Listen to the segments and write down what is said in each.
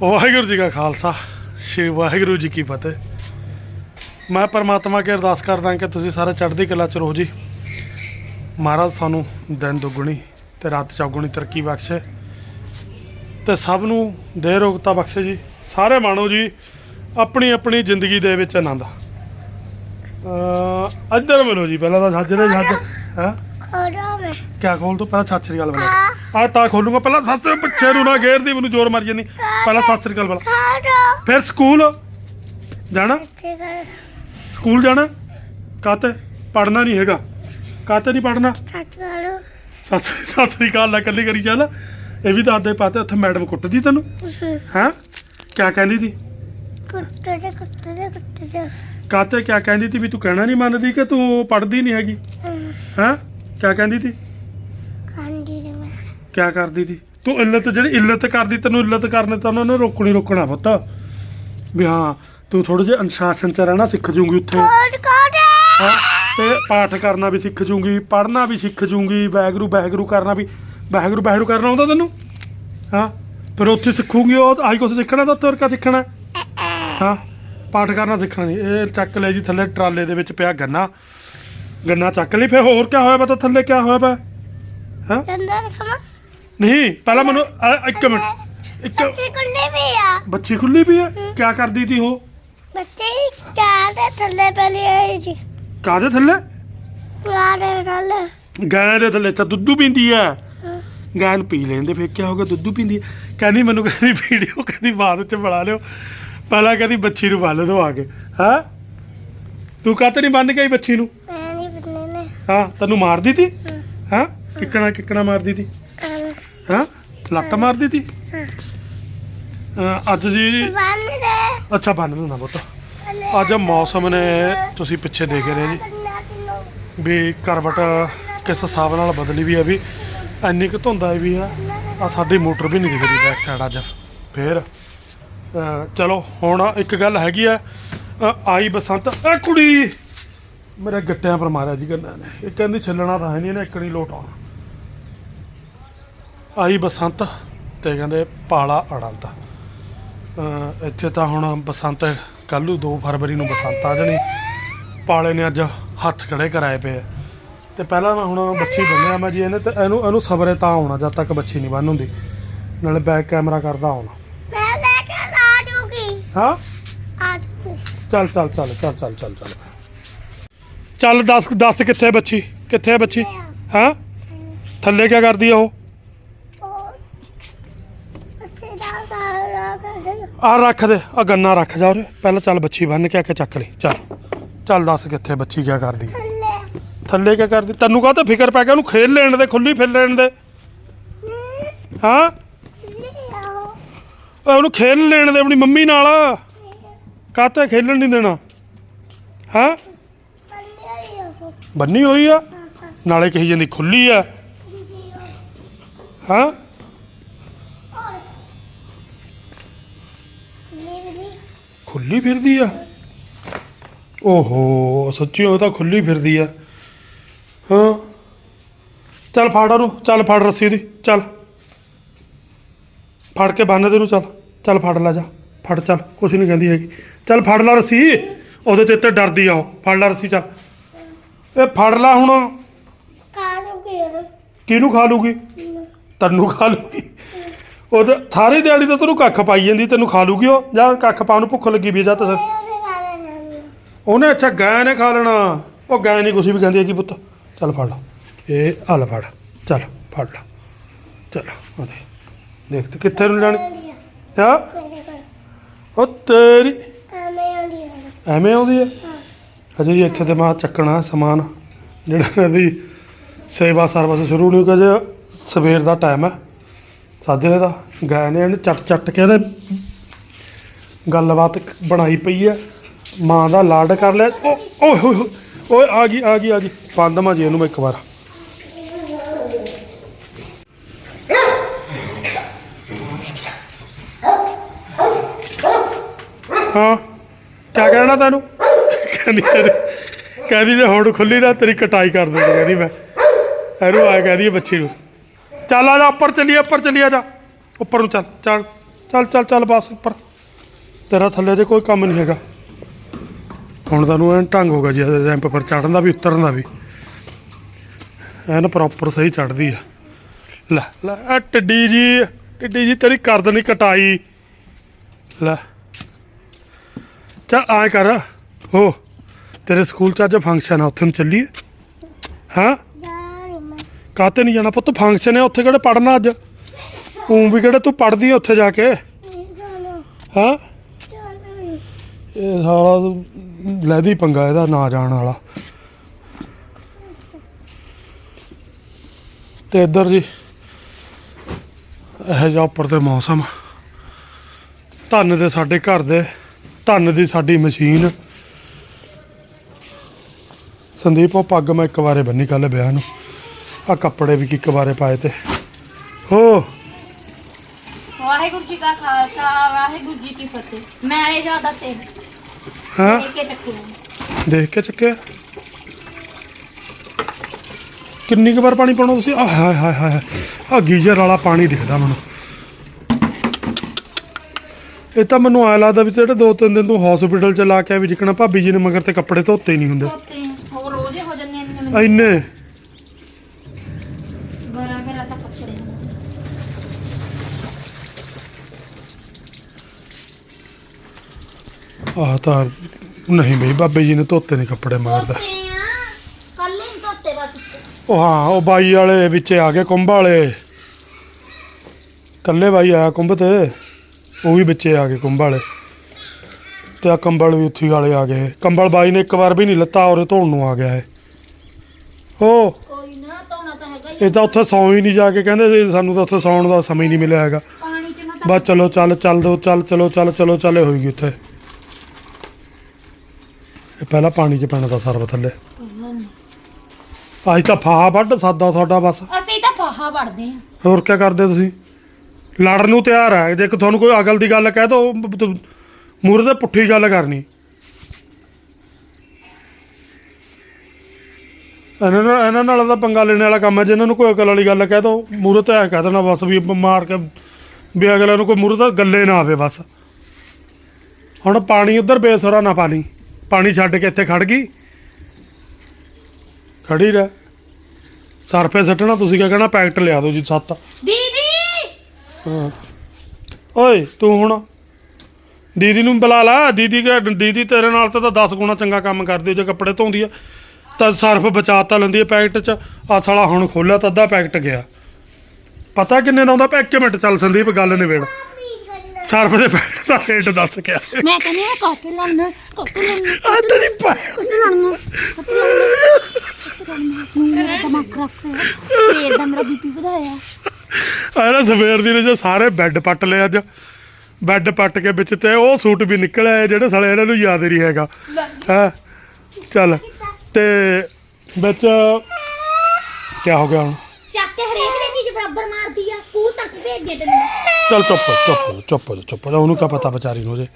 ਵਾਹਿਗੁਰੂ ਜੀ ਕਾ ਖਾਲਸਾ, ਸ੍ਰੀ ਵਾਹਿਗੁਰੂ ਜੀ ਕੀ ਫਤਿਹ। ਮੈਂ ਪਰਮਾਤਮਾ ਕੇ ਅਰਦਾਸ ਕਰਦਾ ਕਿ ਤੁਸੀਂ ਸਾਰੇ ਚੜ੍ਹਦੀ ਕਲਾ ਚ ਰਹੋ ਜੀ। ਮਹਾਰਾਜ ਸਾਨੂੰ ਦਿਨ ਦੁੱਗਣੀ ਤੇ ਰਾਤ ਚੌਗੁਣੀ ਤਰੱਕੀ ਬਖਸ਼ੇ ਤੇ ਸਭ ਨੂੰ ਦੇ ਰੋਗਤਾ ਬਖਸ਼ੇ ਜੀ। ਸਾਰੇ ਮਾਣੋ ਜੀ ਆਪਣੀ ਆਪਣੀ ਜ਼ਿੰਦਗੀ ਦੇ ਵਿੱਚ ਆਨੰਦ। ਅ ਇੱਧਰ ਮਿਲੋ ਜੀ, ਪਹਿਲਾਂ ਤਾਂ ਛੱਜ ਦੇ, ਛੱਜ। ਹੈ? ਕਿਆ ਖੋਲ ਤੂੰ? ਪਹਿਲਾਂ ਸਤਿ ਸ੍ਰੀ ਅਕਾਲ ਬੁਲਾ ਆ ਤਾਂ ਖੋਲੂਗਾ, ਪਹਿਲਾਂ ਸਤਿ ਸ੍ਰੀ ਨੂੰ ਨਾ ਘੇਰਦੀ ਮੈਨੂੰ ਜ਼ੋਰ ਮਾਰ ਜਾਂਦੀ। ਪਹਿਲਾਂ ਸਤਿ ਸ੍ਰੀ ਅਕਾਲ ਬੁਲਾ ਫਿਰ ਸਕੂਲ? ਜਾਣਾ? ਸਕੂਲ ਜਾਣਾ? ਕਾਤੇ? ਪੜਨਾ ਨਹੀਂ ਹੈਗਾ। ਕਾਤੇ ਨਹੀਂ ਪੜਨਾ ਸਤਿ ਸ੍ਰੀ ਅਕਾਲ। ਨਾ ਕੱਲੀ ਕਰੀ ਚੱਲ। ਇਹ ਵੀ ਦੱਸਦੇ ਪਾਤੇ ਉੱਥੇ ਮੈਡਮ ਕੁੱਟਦੀ ਤੈਨੂੰ। ਹੈਂ? ਕਿਆ ਕਹਿੰਦੀ ਸੀ ਕੁੱਤੇ ਦੇ ਕੁੱਤੇ ਕਾਤੇ ਕਿਆ ਕਹਿੰਦੀ ਸੀ ਵੀ ਤੂੰ ਕਹਿਣਾ ਨਹੀਂ ਮੰਨਦੀ ਕਿ ਤੂੰ ਪੜਦੀ ਨਹੀਂ ਹੈਗੀ? ਹੈਂ? ਕਿਆ ਕਹਿੰਦੀ ਸੀ ਕਿਆ ਕਰਦੀ ਸੀ? ਤੂੰ ਇੱਲਤ ਜਿਹੜੀ ਇੱਲਤ ਕਰਦੀ ਤੈਨੂੰ ਇੱਲਤ ਕਰਨੇ ਤਾਂ ਉਹਨਾਂ ਨੇ ਰੋਕਣੀ ਰੋਕਣਾ ਪੁੱਤ। ਵੀ ਹਾਂ ਤੂੰ ਥੋੜੇ ਜਿਹਾ ਅਨੁਸ਼ਾਸਨ ਚ ਰਹਿਣਾ ਸਿੱਖ ਜੂਗੀ ਉੱਥੇ। ਹਾਂ, ਤੇ ਪਾਠ ਕਰਨਾ ਵੀ ਸਿੱਖ ਜੂਗੀ ਪੜ੍ਹਨਾ ਵੀ ਸਿੱਖ ਜੂਗੀ ਵਾਹਿਗੁਰੂ ਵਾਹਿਗੁਰੂ ਕਰਨਾ ਵੀ ਵਾਹਿਗੁਰੂ ਵਾਹਿਗੁਰੂ ਕਰਨਾ ਆਉਂਦਾ ਤੈਨੂੰ? ਹਾਂ ਫਿਰ ਉੱਥੇ ਸਿੱਖੂਗੀ ਉਹ ਆਹੀ ਕੁਛ ਸਿੱਖਣਾ ਤਾਂ ਤੁਰ ਕਾ ਸਿੱਖਣਾ। ਹਾਂ ਪਾਠ ਕਰਨਾ ਸਿੱਖਣਾ ਨਹੀਂ ਇਹ ਚੱਕ ਲੈ ਜੀ ਥੱਲੇ ਟਰਾਲੇ ਦੇ ਵਿੱਚ ਪਿਆ ਗੰਨਾ। ਗੰਨਾ ਚੱਕ ਲਈ ਫਿਰ ਹੋਰ ਕਿਆ ਹੋਇਆ ਪਤਾ ਥੱਲੇ ਕਿਆ ਹੋਇਆ ਪਿਆ ਹਾਂ? ਅੰਦਰ ਖਮਾ ਨਹੀਂ ਪਹਿਲਾਂ ਮੈਨੂੰ ਅ, ਇੱਕ ਮਿੰਟ। ਇੱਕ ਬੱਚੇ ਕੁੱਲੇ ਵੀ ਆ। ਬੱਚੀ ਖੁੱਲੀ ਵੀ ਹੈ। ਕਿਆ ਕਰਦੀ ਤੀ ਉਹ? ਬੱਚੇ ਚਾਹ ਦੇ ਥੱਲੇ ਪਹਿਲੇ ਆਈ ਜੀ ਕਾਹਦੇ ਥੱਲੇ? ਪੁਰਾ ਦੇ ਥੱਲੇ। ਗਾਂ ਦੇ ਥੱਲੇ ਤਾਂ ਦੁੱਧੂ ਪੀਂਦੀ ਹੈ। ਗਾਂ ਨੂੰ ਪੀ ਲੈਂਦੇ ਫਿਰ ਕਿਆ ਹੋ ਗਿਆ ਦੁੱਧੂ ਪੀਂਦੀ ਹੈ ਕਹਿੰਦੀ ਮੈਨੂੰ ਕਹਿੰਦੀ ਵੀਡੀਓ ਕਹਿੰਦੀ ਬਾਅਦ ਚ ਬਣਾ ਲਿਓ। ਪਹਿਲਾਂ ਕਹਿੰਦੀ ਬੱਚੀ ਨੂੰ ਬੰਨ ਦੋ ਆ ਕੇ। ਹਾਂ? ਤੂੰ ਕਾਹਤੇ ਨਹੀਂ ਬੰਨ ਗਈ ਬੱਚੀ ਨੂੰ? ਮੈਂ ਨਹੀਂ ਬੰਨੇ ਨੇ ਹਾਂ ਤੈਨੂੰ ਮਾਰਦੀ ਤੀ? ਹਾਂ? ਕਿੱਕਣਾ ਕਿੱਕਣਾ ਮਾਰਦੀ ਤੀ? ਹਾਂ। ਲੱਤ ਮਾਰਦੀ ਤੀ? ਹਾਂ। ਅਹ ਅੱਜ ਜੀ ਬੰਨ ਦੇ ਅੱਛਾ ਬੰਨ ਲੈਣਾ ਪੁੱਤ। ਅੱਜ ਮੌਸਮ ਨੇ ਤੁਸੀਂ ਪਿੱਛੇ ਦੇਖ ਰਹੇ ਜੀ। ਵੀ ਕਰਵਟ ਕਿਸ ਹਿਸਾਬ ਨਾਲ ਬਦਲੀ ਵੀ ਹੈ ਵੀ ਇੰਨੀ ਕੁ ਧੁੰਦ ਆਈ ਵੀ ਆ। ਆ ਸਾਡੀ ਮੋਟਰ ਵੀ ਨਹੀਂ ਦਿਖਦੀ ਬੈਕ ਸਾਈਡ ਅੱਜ। ਫੇਰ ਅਹ ਚਲੋ ਹੁਣ ਇੱਕ ਗੱਲ ਹੈਗੀ ਆ। ਅਹ ਆਈ ਬਸੰਤ। ਆ ਕੁੜੀ! ਮੇਰੇ ਗੱਟਿਆਂ ਪਰ ਮਾਰਿਆ ਜੀ ਗੰਨਾ ਨੇ। ਇਹ ਕਹਿੰਦੀ ਛੱਲਣਾ ਤਾਂ ਹੈ ਨਹੀਂ ਇਹਨੇ ਇੱਕ ਨਹੀਂ ਲੋਟ ਆਉਣਾ। ਆਈ ਬਸੰਤ ਤੇ ਕਹਿੰਦੇ ਪਾਲਾ ਅੜੰਤ। ਇੱਥੇ ਤਾਂ ਹੁਣ ਬਸੰਤ ਕੱਲ੍ਹ ਨੂੰ 2 ਫਰਵਰੀ ਨੂੰ ਬਸੰਤ ਆ ਜਾਣੀ। ਪਾਲੇ ਨੇ ਅੱਜ ਹੱਥ ਖੜੇ ਕਰਾਏ ਪਏ ਤੇ ਪਹਿਲਾਂ ਮੈਂ ਹੁਣ ਬੱਚੀ ਬੰਨਿਆ ਮੈਂ ਜੀ ਇਹਨੇ ਤੇ ਇਹਨੂੰ ਇਹਨੂੰ ਸਬਰੇ ਤਾਂ ਆਉਣਾ ਜਦ ਤੱਕ ਬੱਚੀ ਨਹੀਂ ਬੰਨ ਹੁੰਦੀ। ਨਾਲੇ ਬੈਕ ਕੈਮਰਾ ਕਰਦਾ ਆਉਣਾ ਮੈਂ ਲੈ ਕੇ ਆ ਜੂਗੀ ਹਾਂ? ਆ ਜੂਗੀ ਚੱਲ ਚੱਲ ਚੱਲ ਚੱਲ ਚੱਲ ਚੱਲ ਚੱਲ। ਚੱਲ ਦੱਸ ਦੱਸ ਕਿੱਥੇ ਬੱਚੀ? ਕਿੱਥੇ ਬੱਚੀ? ਹਾਂ? ਥੱਲੇ ਕੀ ਕਰਦੀ ਆ ਉਹ ਬੱਚੇ ਦਾ ਸਾਰਾ ਕਰ ਦੇ ਆ ਰੱਖ ਦੇ ਆ ਗੰਨਾ ਰੱਖ ਜਾ ਉਰੇ। ਪਹਿਲਾਂ ਚੱਲ ਬੱਚੀ ਬੰਨ ਕੇ ਆ ਕੇ ਚੱਕ ਲਈ। ਚੱਲ ਚੱਲ ਦੱਸ ਕਿੱਥੇ ਬੱਚੀ ਕੀ ਕਰਦੀ ਆ? ਥੱਲੇ। ਥੱਲੇ ਕੀ ਕਰਦੀ? ਤੈਨੂੰ ਕਾਹ ਤਾਂ ਫਿਕਰ ਪੈ ਗਿਆ? ਉਹਨੂੰ ਖੇਲ ਲੈਣ ਦੇ ਖੁੱਲੀ ਫਿਰ ਲੈਣ ਦੇ। ਹਾਂ? ਓਏ ਉਹਨੂੰ ਖੇਲ ਲੈਣ ਦੇ ਆਪਣੀ ਮੰਮੀ ਨਾਲ। ਕਾਹਤੇ ਖੇਲਣ ਨਹੀਂ ਦੇਣਾ? ਹਾਂ ਹੀ? ਬੰਨੀ ਹੋਈ ਆ? ਨਾਲੇ ਕਹੀ ਜਾਂਦੀ ਖੁੱਲੀ ਆ। ਹਾਂ? ਖੁੱਲੀ ਫਿਰਦੀ ਆ? ਓਹੋ ਸੱਚੀ ਉਹ ਤਾਂ ਖੁੱਲੀ ਫਿਰਦੀ ਆ। ਹਾਂ। ਚੱਲ ਫੜ ਉਹਨੂੰ ਚੱਲ ਫੜ ਰੱਸੀ ਦੀ ਚੱਲ। ਫੜ ਕੇ ਬੰਨ ਦੇ ਨੂੰ ਚੱਲ। ਚੱਲ ਫੜ ਲੈ ਜਾ ਫੜ ਚੱਲ ਕੁਛ ਨਹੀਂ ਕਹਿੰਦੀ ਹੈਗੀ। ਚੱਲ ਫੜ ਲੈ ਰੱਸੀ ਉਹਦੇ ਤੇ ਤੇ ਡਰਦੀ ਆ ਉਹ। ਫੜ ਲੈ ਰੱਸੀ ਚੱਲ। ਇਹ ਫੜ ਲੈ ਹੁਣ। ਕਾਲੂ ਕੀ ਕਿਹਨੂੰ ਖਾ ਲੂਗੀ? ਤੈਨੂੰ ਖਾ ਲੂਗੀ। ਉਹ ਤਾਂ ਸਾਰੀ ਦਿਹਾੜੀ ਤਾਂ ਤੈਨੂੰ ਕੱਖ ਪਾਈ ਜਾਂਦੀ ਤੈਨੂੰ ਖਾ ਲੂਗੀ ਉਹ ਜਾਂ ਕੱਖ ਪਾਉਣ ਨੂੰ ਭੁੱਖ ਲੱਗੀ ਵੀ ਜਾ ਤਾਂ ਉਹਨੇ ਅੱਛਾ ਗਾਂ ਨੇ ਖਾ ਲੈਣਾ। ਉਹ ਗਾਂ ਨਹੀਂ ਕੁਛ ਵੀ ਕਹਿੰਦੀ ਹੈਗੀ ਪੁੱਤ। ਚੱਲ ਫੜ ਲਾ। ਇਹ ਆ ਲੈ ਫੜ। ਚੱਲ ਫੜ ਲਾ। ਚੱਲ ਆ ਦੇ ਦੇਖ ਤੇ ਕਿੱਥੇ ਨੂੰ ਜਾਣੀ? ਹਾਂ। ਉਹ ਤੇਰੀ ਐਵੇਂ ਆਉਂਦੀ ਹੈ? ਹੈ। ਅਜੇ ਜੀ ਇੱਥੇ ਤੇ ਮੈਂ ਚੱਕਣਾ ਸਮਾਨ। ਜਿਹੜਾ ਇਹਦੀ ਸੇਵਾ ਸਰਵਿਸ ਸ਼ੁਰੂ ਨਹੀਂ ਕਿ ਜੇ ਸਵੇਰ ਦਾ ਟਾਈਮ ਹੈ। ਸਾਜਰੇ ਦਾ ਗਾਇ ਨੇ ਇਹਨੇ ਚੱਟ ਚੱਟ ਕੇ ਇਹਦੇ ਗੱਲਬਾਤ ਬਣਾਈ ਪਈ ਹੈ। ਮਾਂ ਦਾ ਲਾਡ ਕਰ ਲਿਆ। ਓ, ਓਏ ਹੋਏ ਹੋਏ ਓਏ, ਆ ਗਈ ਆ ਗਈ ਆ ਗਈ। ਬੰਦ ਮਾ ਜੀ ਇਹਨੂੰ ਮੈਂ ਇੱਕ ਵਾਰ। ਹਾਂ, ਕਿਆ ਕਹਿਣਾ ਤੈਨੂੰ? ਕਹਿੰਦੀ ਤੇਰੀ ਕਹਿੰਦੀ ਜੇ ਹੁਣ ਖੁੱਲੀ ਨਾ ਤੇਰੀ ਕਟਾਈ ਕਰ ਦੂੰਗੀ ਕਹਿੰਦੀ ਮੈਂ। ਇਹਨੂੰ ਆ ਕਹਿੰਦੀ ਹੈ ਬੱਚੀ ਨੂੰ। ਚੱਲ ਆ ਜਾ, ਉੱਪਰ ਚੱਲੀਏ ਉੱਪਰ ਚੱਲੀਏ ਜਾ। ਉੱਪਰ ਨੂੰ ਚੱਲ ਚੱਲ ਚੱਲ ਚੱਲ ਚੱਲ ਬਸ ਉੱਪਰ। ਤੇਰਾ ਥੱਲੇ ਜੇ ਕੋਈ ਕੰਮ ਨਹੀਂ ਹੈਗਾ। ਹੁਣ ਤੁਹਾਨੂੰ ਐਨ ਢੰਗ ਹੋਗਾ ਜੀ ਰੈਂਪ ਪਰ ਚੜਨ ਦਾ ਵੀ, ਉਤਰਨ ਦਾ ਵੀ। ਐਨ ਪ੍ਰੋਪਰ ਸਹੀ ਚੜਦੀ ਆ। ਲੈ ਲੈ ਆ ਟਿੱਡੀ ਜੀ ਟਿੱਡੀ ਜੀ, ਤੇਰੀ ਕਰਦ ਨਹੀਂ ਕਟਾਈ। ਲੈ। ਚੱਲ ਆਏ ਕਰ, ਹੋ, ਤੇਰੇ ਸਕੂਲ ਚ ਅੱਜ ਫੰਕਸ਼ਨ ਆ, ਉੱਥੇ ਨੂੰ ਚੱਲੀਏ। ਹਾਂ? ਕਾਤੇ ਨਹੀਂ ਜਾਣਾ ਪੁੱਤ? ਫੰਕਸ਼ਨ ਹੈ ਉੱਥੇ ਕਿਹੜੇ ਪੜਨਾ ਅੱਜ? ਤੂੰ ਵੀ ਕਿਹੜੇ ਤੂੰ ਪੜਦੀ ਆ ਉੱਥੇ ਜਾ ਕੇ? ਨਹੀਂ ਹਾਂ? ਇਹ ਸਾਰਾ ਲੈਦੀ ਪੰਗਾ ਇਹਦਾ ਨਾ ਜਾਣ ਵਾਲਾ। ਤੇ ਇੱਧਰ ਜੀ, ਇਹ ਜਿਹਾ ਉੱਪਰ ਤੇ ਮੌਸਮ। ਧੰਨ ਦੇ ਸਾਡੇ ਘਰ ਦੇ, ਧੰਨ ਦੀ ਸਾਡੀ ਮਸ਼ੀਨ। ਸੰਦੀਪ, ਉਹ ਪੱਗ ਮੈਂ ਇੱਕ ਵਾਰੇ ਬੰਨੀ ਕੱਲ ਵਿਆਹ ਨੂੰ। ਆ ਕੱਪੜੇ ਵੀ ਇੱਕ ਵਾਰੇ ਪਾਏ ਤੇ। ਹੋ। ਵਾਹਿਗੁਰੂ ਜੀ ਕਾ ਖਾਲਸਾ ਵਾਹਿਗੁਰੂ ਜੀ ਕੀ ਫਤਿਹ। ਮੈਂ ਇਹ ਜ਼ਿਆਦਾ ਤੇ ਹਾਂ। ਦੇਖ ਕੇ ਚੱਕਿਆ ਦੇਖ ਕੇ ਚੱਕਿਆ? ਕਿੰਨੀ ਕੁ ਵਾਰ ਪਾਣੀ ਪਾਉਣਾ ਤੁਸੀਂ? ਆ ਹਾਏ ਹਾਏ ਹਾਏ ਆ ਗੀਜ਼ਰ ਵਾਲਾ ਪਾਣੀ ਦਿਖਦਾ ਮੈਨੂੰ। ਇਹ ਤਾਂ ਮੈਨੂੰ ਆਇਆ ਲੱਗਦਾ ਵੀ ਜਿਹੜੇ ਦੋ ਤਿੰਨ ਦਿਨ ਤੂੰ ਹਸਪੀਟਲ ਚ ਲਾ ਕੇ ਆ ਵੀ ਜਿੱਕਣਾ ਭਾਬੀ ਜੀ ਨੇ ਮਗਰ ਤੇ ਕੱਪੜੇ ਧੋਤੇ ਨਹੀਂ ਹੁੰਦੇ। ਧੋਤੇ ਹੋਰ ਰੋਜ਼ ਹੀ ਹੋ ਜਾਂਦੇ ਨੇ ਮੈਨੂੰ। ਇੰਨੇ ਗਰਾ ਗਰਾ ਤਾਂ ਕੱਪੜੇ ਆਹ ਤਾਂ ਨਹੀਂ ਬਈ ਬਾਬੇ ਜੀ ਨੇ ਧੋਤੇ ਨਹੀਂ ਕੱਪੜੇ ਮਗਰ ਦਾ ਧੋਤੇ ਆ। ਕੱਲ ਹੀ ਧੋਤੇ ਬਸ ਉਹ ਹਾਂ ਉਹ ਬਾਈ ਵਾਲੇ ਵਿੱਚ ਆ ਗਏ ਕੁੰਭ ਵਾਲੇ। ਕੱਲੇ ਬਾਈ ਆਇਆ ਕੁੰਭ ਤੇ ਉਹ ਵੀ ਵਿੱਚੇ ਆ ਗਏ ਕੁੰਭ ਵਾਲੇ। ਤੇ ਆ ਕੰਬਲ ਵੀ ਉੱਥੀ ਵਾਲੇ ਆ ਗਏ। ਕੰਬਲ ਬਾਈ ਨੇ ਇੱਕ ਵਾਰ ਵੀ ਨਹੀਂ ਲੱਤਾ ਔਰ ਧੋਣ ਨੂੰ ਆ ਗਿਆ ਹੋ। ਕੋਈ ਨਾ ਧੋਣਾ ਤਾਂ ਹੈਗਾ ਹੀ ਇਹ ਤਾਂ ਉੱਥੇ ਸੌਂ ਹੀ ਨਹੀਂ ਜਾ ਕੇ ਕਹਿੰਦੇ ਸੀ, ਸਾਨੂੰ ਤਾਂ ਉੱਥੇ ਸੌਣ ਦਾ ਸਮਾਂ ਹੀ ਨਹੀਂ ਮਿਲਿਆ ਹੈਗਾ। ਪਾਣੀ ਚ ਨਾ ਤਾਂ ਬਸ ਚਲੋ ਚੱਲ ਚੱਲ ਦੋ ਚੱਲ ਚਲੋ ਚੱਲ ਚਲੋ ਚੱਲੇ ਹੋਏਗੀ ਉੱਥੇ। ਇਹ ਪਹਿਲਾਂ ਪਾਣੀ 'ਚ ਪੈਣਾ ਦਾ ਸਰਬ ਥੱਲੇ। ਅੱਜ ਤਾਂ ਫਾਹਾ ਵੱਢ ਸਾਦਾ ਤੁਹਾਡਾ ਬਸ। ਅਸੀਂ ਤਾਂ ਬਾਹਾ ਵੜਦੇ ਆ ਹੋਰ ਕੀ ਕਰਦੇ ਤੁਸੀਂ? ਲੜਨ ਨੂੰ ਤਿਆਰ ਹੈ ਜੇ ਕੋਈ ਤੁਹਾਨੂੰ ਕੋਈ ਅਕਲ ਦੀ ਗੱਲ ਕਹਿ ਦੋ ਮੂਰੇ ਤੇ ਪੁੱਠੀ ਗੱਲ ਕਰਨੀ। ਇਹਨਾਂ ਨਾਲ ਇਹਨਾਂ ਨਾਲ ਤਾਂ ਪੰਗਾ ਲੈਣ ਵਾਲਾ ਕੰਮ ਹੈ। ਜੇ ਇਹਨਾਂ ਨੂੰ ਕੋਈ ਅਕਲ ਵਾਲੀ ਗੱਲ ਕਹਿ ਦੋ ਮੂਰੇ ਤੇ ਐ ਕਹਿ ਦੇਣਾ ਬਸ ਵੀ ਮਾਰ ਕੇ ਵੀ ਅਗਲੇ ਨੂੰ ਕੋਈ ਮੂਰੇ ਤੇ ਗੱਲੇ ਨਾ ਆਵੇ ਬਸ। ਹੁਣ ਪਾਣੀ ਉਧਰ ਬੇਸੁਰਾ ਨਾ ਪਾ ਲਈ। ਪਾਣੀ ਛੱਡ ਕੇ ਇੱਥੇ ਖੜ ਗਈ। ਖੜੀ ਰਹਿ। ਸਰਫੇ ਸੱਟਣਾ ਤੁਸੀਂ ਕਿਆ ਕਹਿਣਾ? ਪੈਕਟ ਲਿਆ ਦਿਓ ਜੀ ਸੱਤ। ਦੀਦੀ! ਹਾਂ। ਓਏ ਤੂੰ ਹੁਣ ਦੀਦੀ ਨੂੰ ਬੁਲਾ ਲਾ। ਦੀਦੀ ਦੀਦੀ ਤੇਰੇ ਨਾਲ ਤਾਂ 10 ਗੁਣਾ ਚੰਗਾ ਕੰਮ ਕਰਦੀ ਆ, ਜੇ ਕੱਪੜੇ ਧੋਂਦੀ ਆ ਤਾਂ ਸਰਫ ਬਚਾਤਾ ਲੈਂਦੀ ਹੈ ਪੈਕਟ 'ਚ। ਆ ਸਾਲਾ ਹੁਣ ਖੋਲਿਆ ਤਾਂ ਅੱਧਾ ਪੈਕਟ ਗਿਆ। ਪਤਾ ਕਿੰਨੇ ਦਾ ਆਉਂਦਾ? ਪੈ ਇੱਕ ਮਿੰਟ ਚੱਲ ਸੰਦੀਪ ਗੱਲ ਨਿਬੇੜ। ਸਰਫ ਦੇ ਪੈਕਟ ਦਾ ਰੇਟ ਦੱਸ ਕੇ ਆ। ਮੈਂ ਕਹਿੰਦੀ ਆ ਕਾਕੇ ਲਾਉਣਾ ਕਾਕੇ ਲਾਉਣਾ ਤੇਰੀ ਪੈ ਕਾਕੇ ਲਾਉਣਾ ਕਾਕੇ ਲਾਉਣਾ ਮੇਰਾ ਦਿਮਾਗ ਖਰਾਬ ਹੋਇਆ ਫੇਰ ਦਾ ਮੇਰਾ ਬੀਪੀ ਵਧਾਇਆ। ਆ ਨਾ ਸਵੇਰ ਦੀ ਨੇ ਜੇ ਸਾਰੇ ਬੈੱਡ ਪੱਟ ਲਏ ਅੱਜ। ਬੈੱਡ ਪੱਟ ਕੇ ਵਿੱਚ ਤੇ ਉਹ ਸੂਟ ਵੀ ਨਿਕਲਿਆ ਜਿਹੜੇ ਸਾਲੇ ਇਹਨਾਂ ਨੂੰ ਯਾਦ ਨਹੀਂ ਹੈਗਾ। ਹਾਂ? ਚੱਲ। ਤੇ ਵਿੱਚ ਕੀ ਹੋ ਗਿਆ ਹੁਣ? ਚੱਕ ਕੇ ਹਰੇਕ ਦੀ ਚੀਜ਼ ਬਰਾਬਰ ਮਾਰਦੀ ਆ। ਸਕੂਲ ਤੱਕ ਭੇਜਦੇ ਤੈਨੂੰ ਚੱਲ ਚੁੱਪ ਚੁੱਪ ਚੁੱਪ ਚੁੱਪ ਜਾ ਉਹਨੂੰ ਕਾ ਪਤਾ ਵਿਚਾਰੀ ਨੂੰ ਜੇ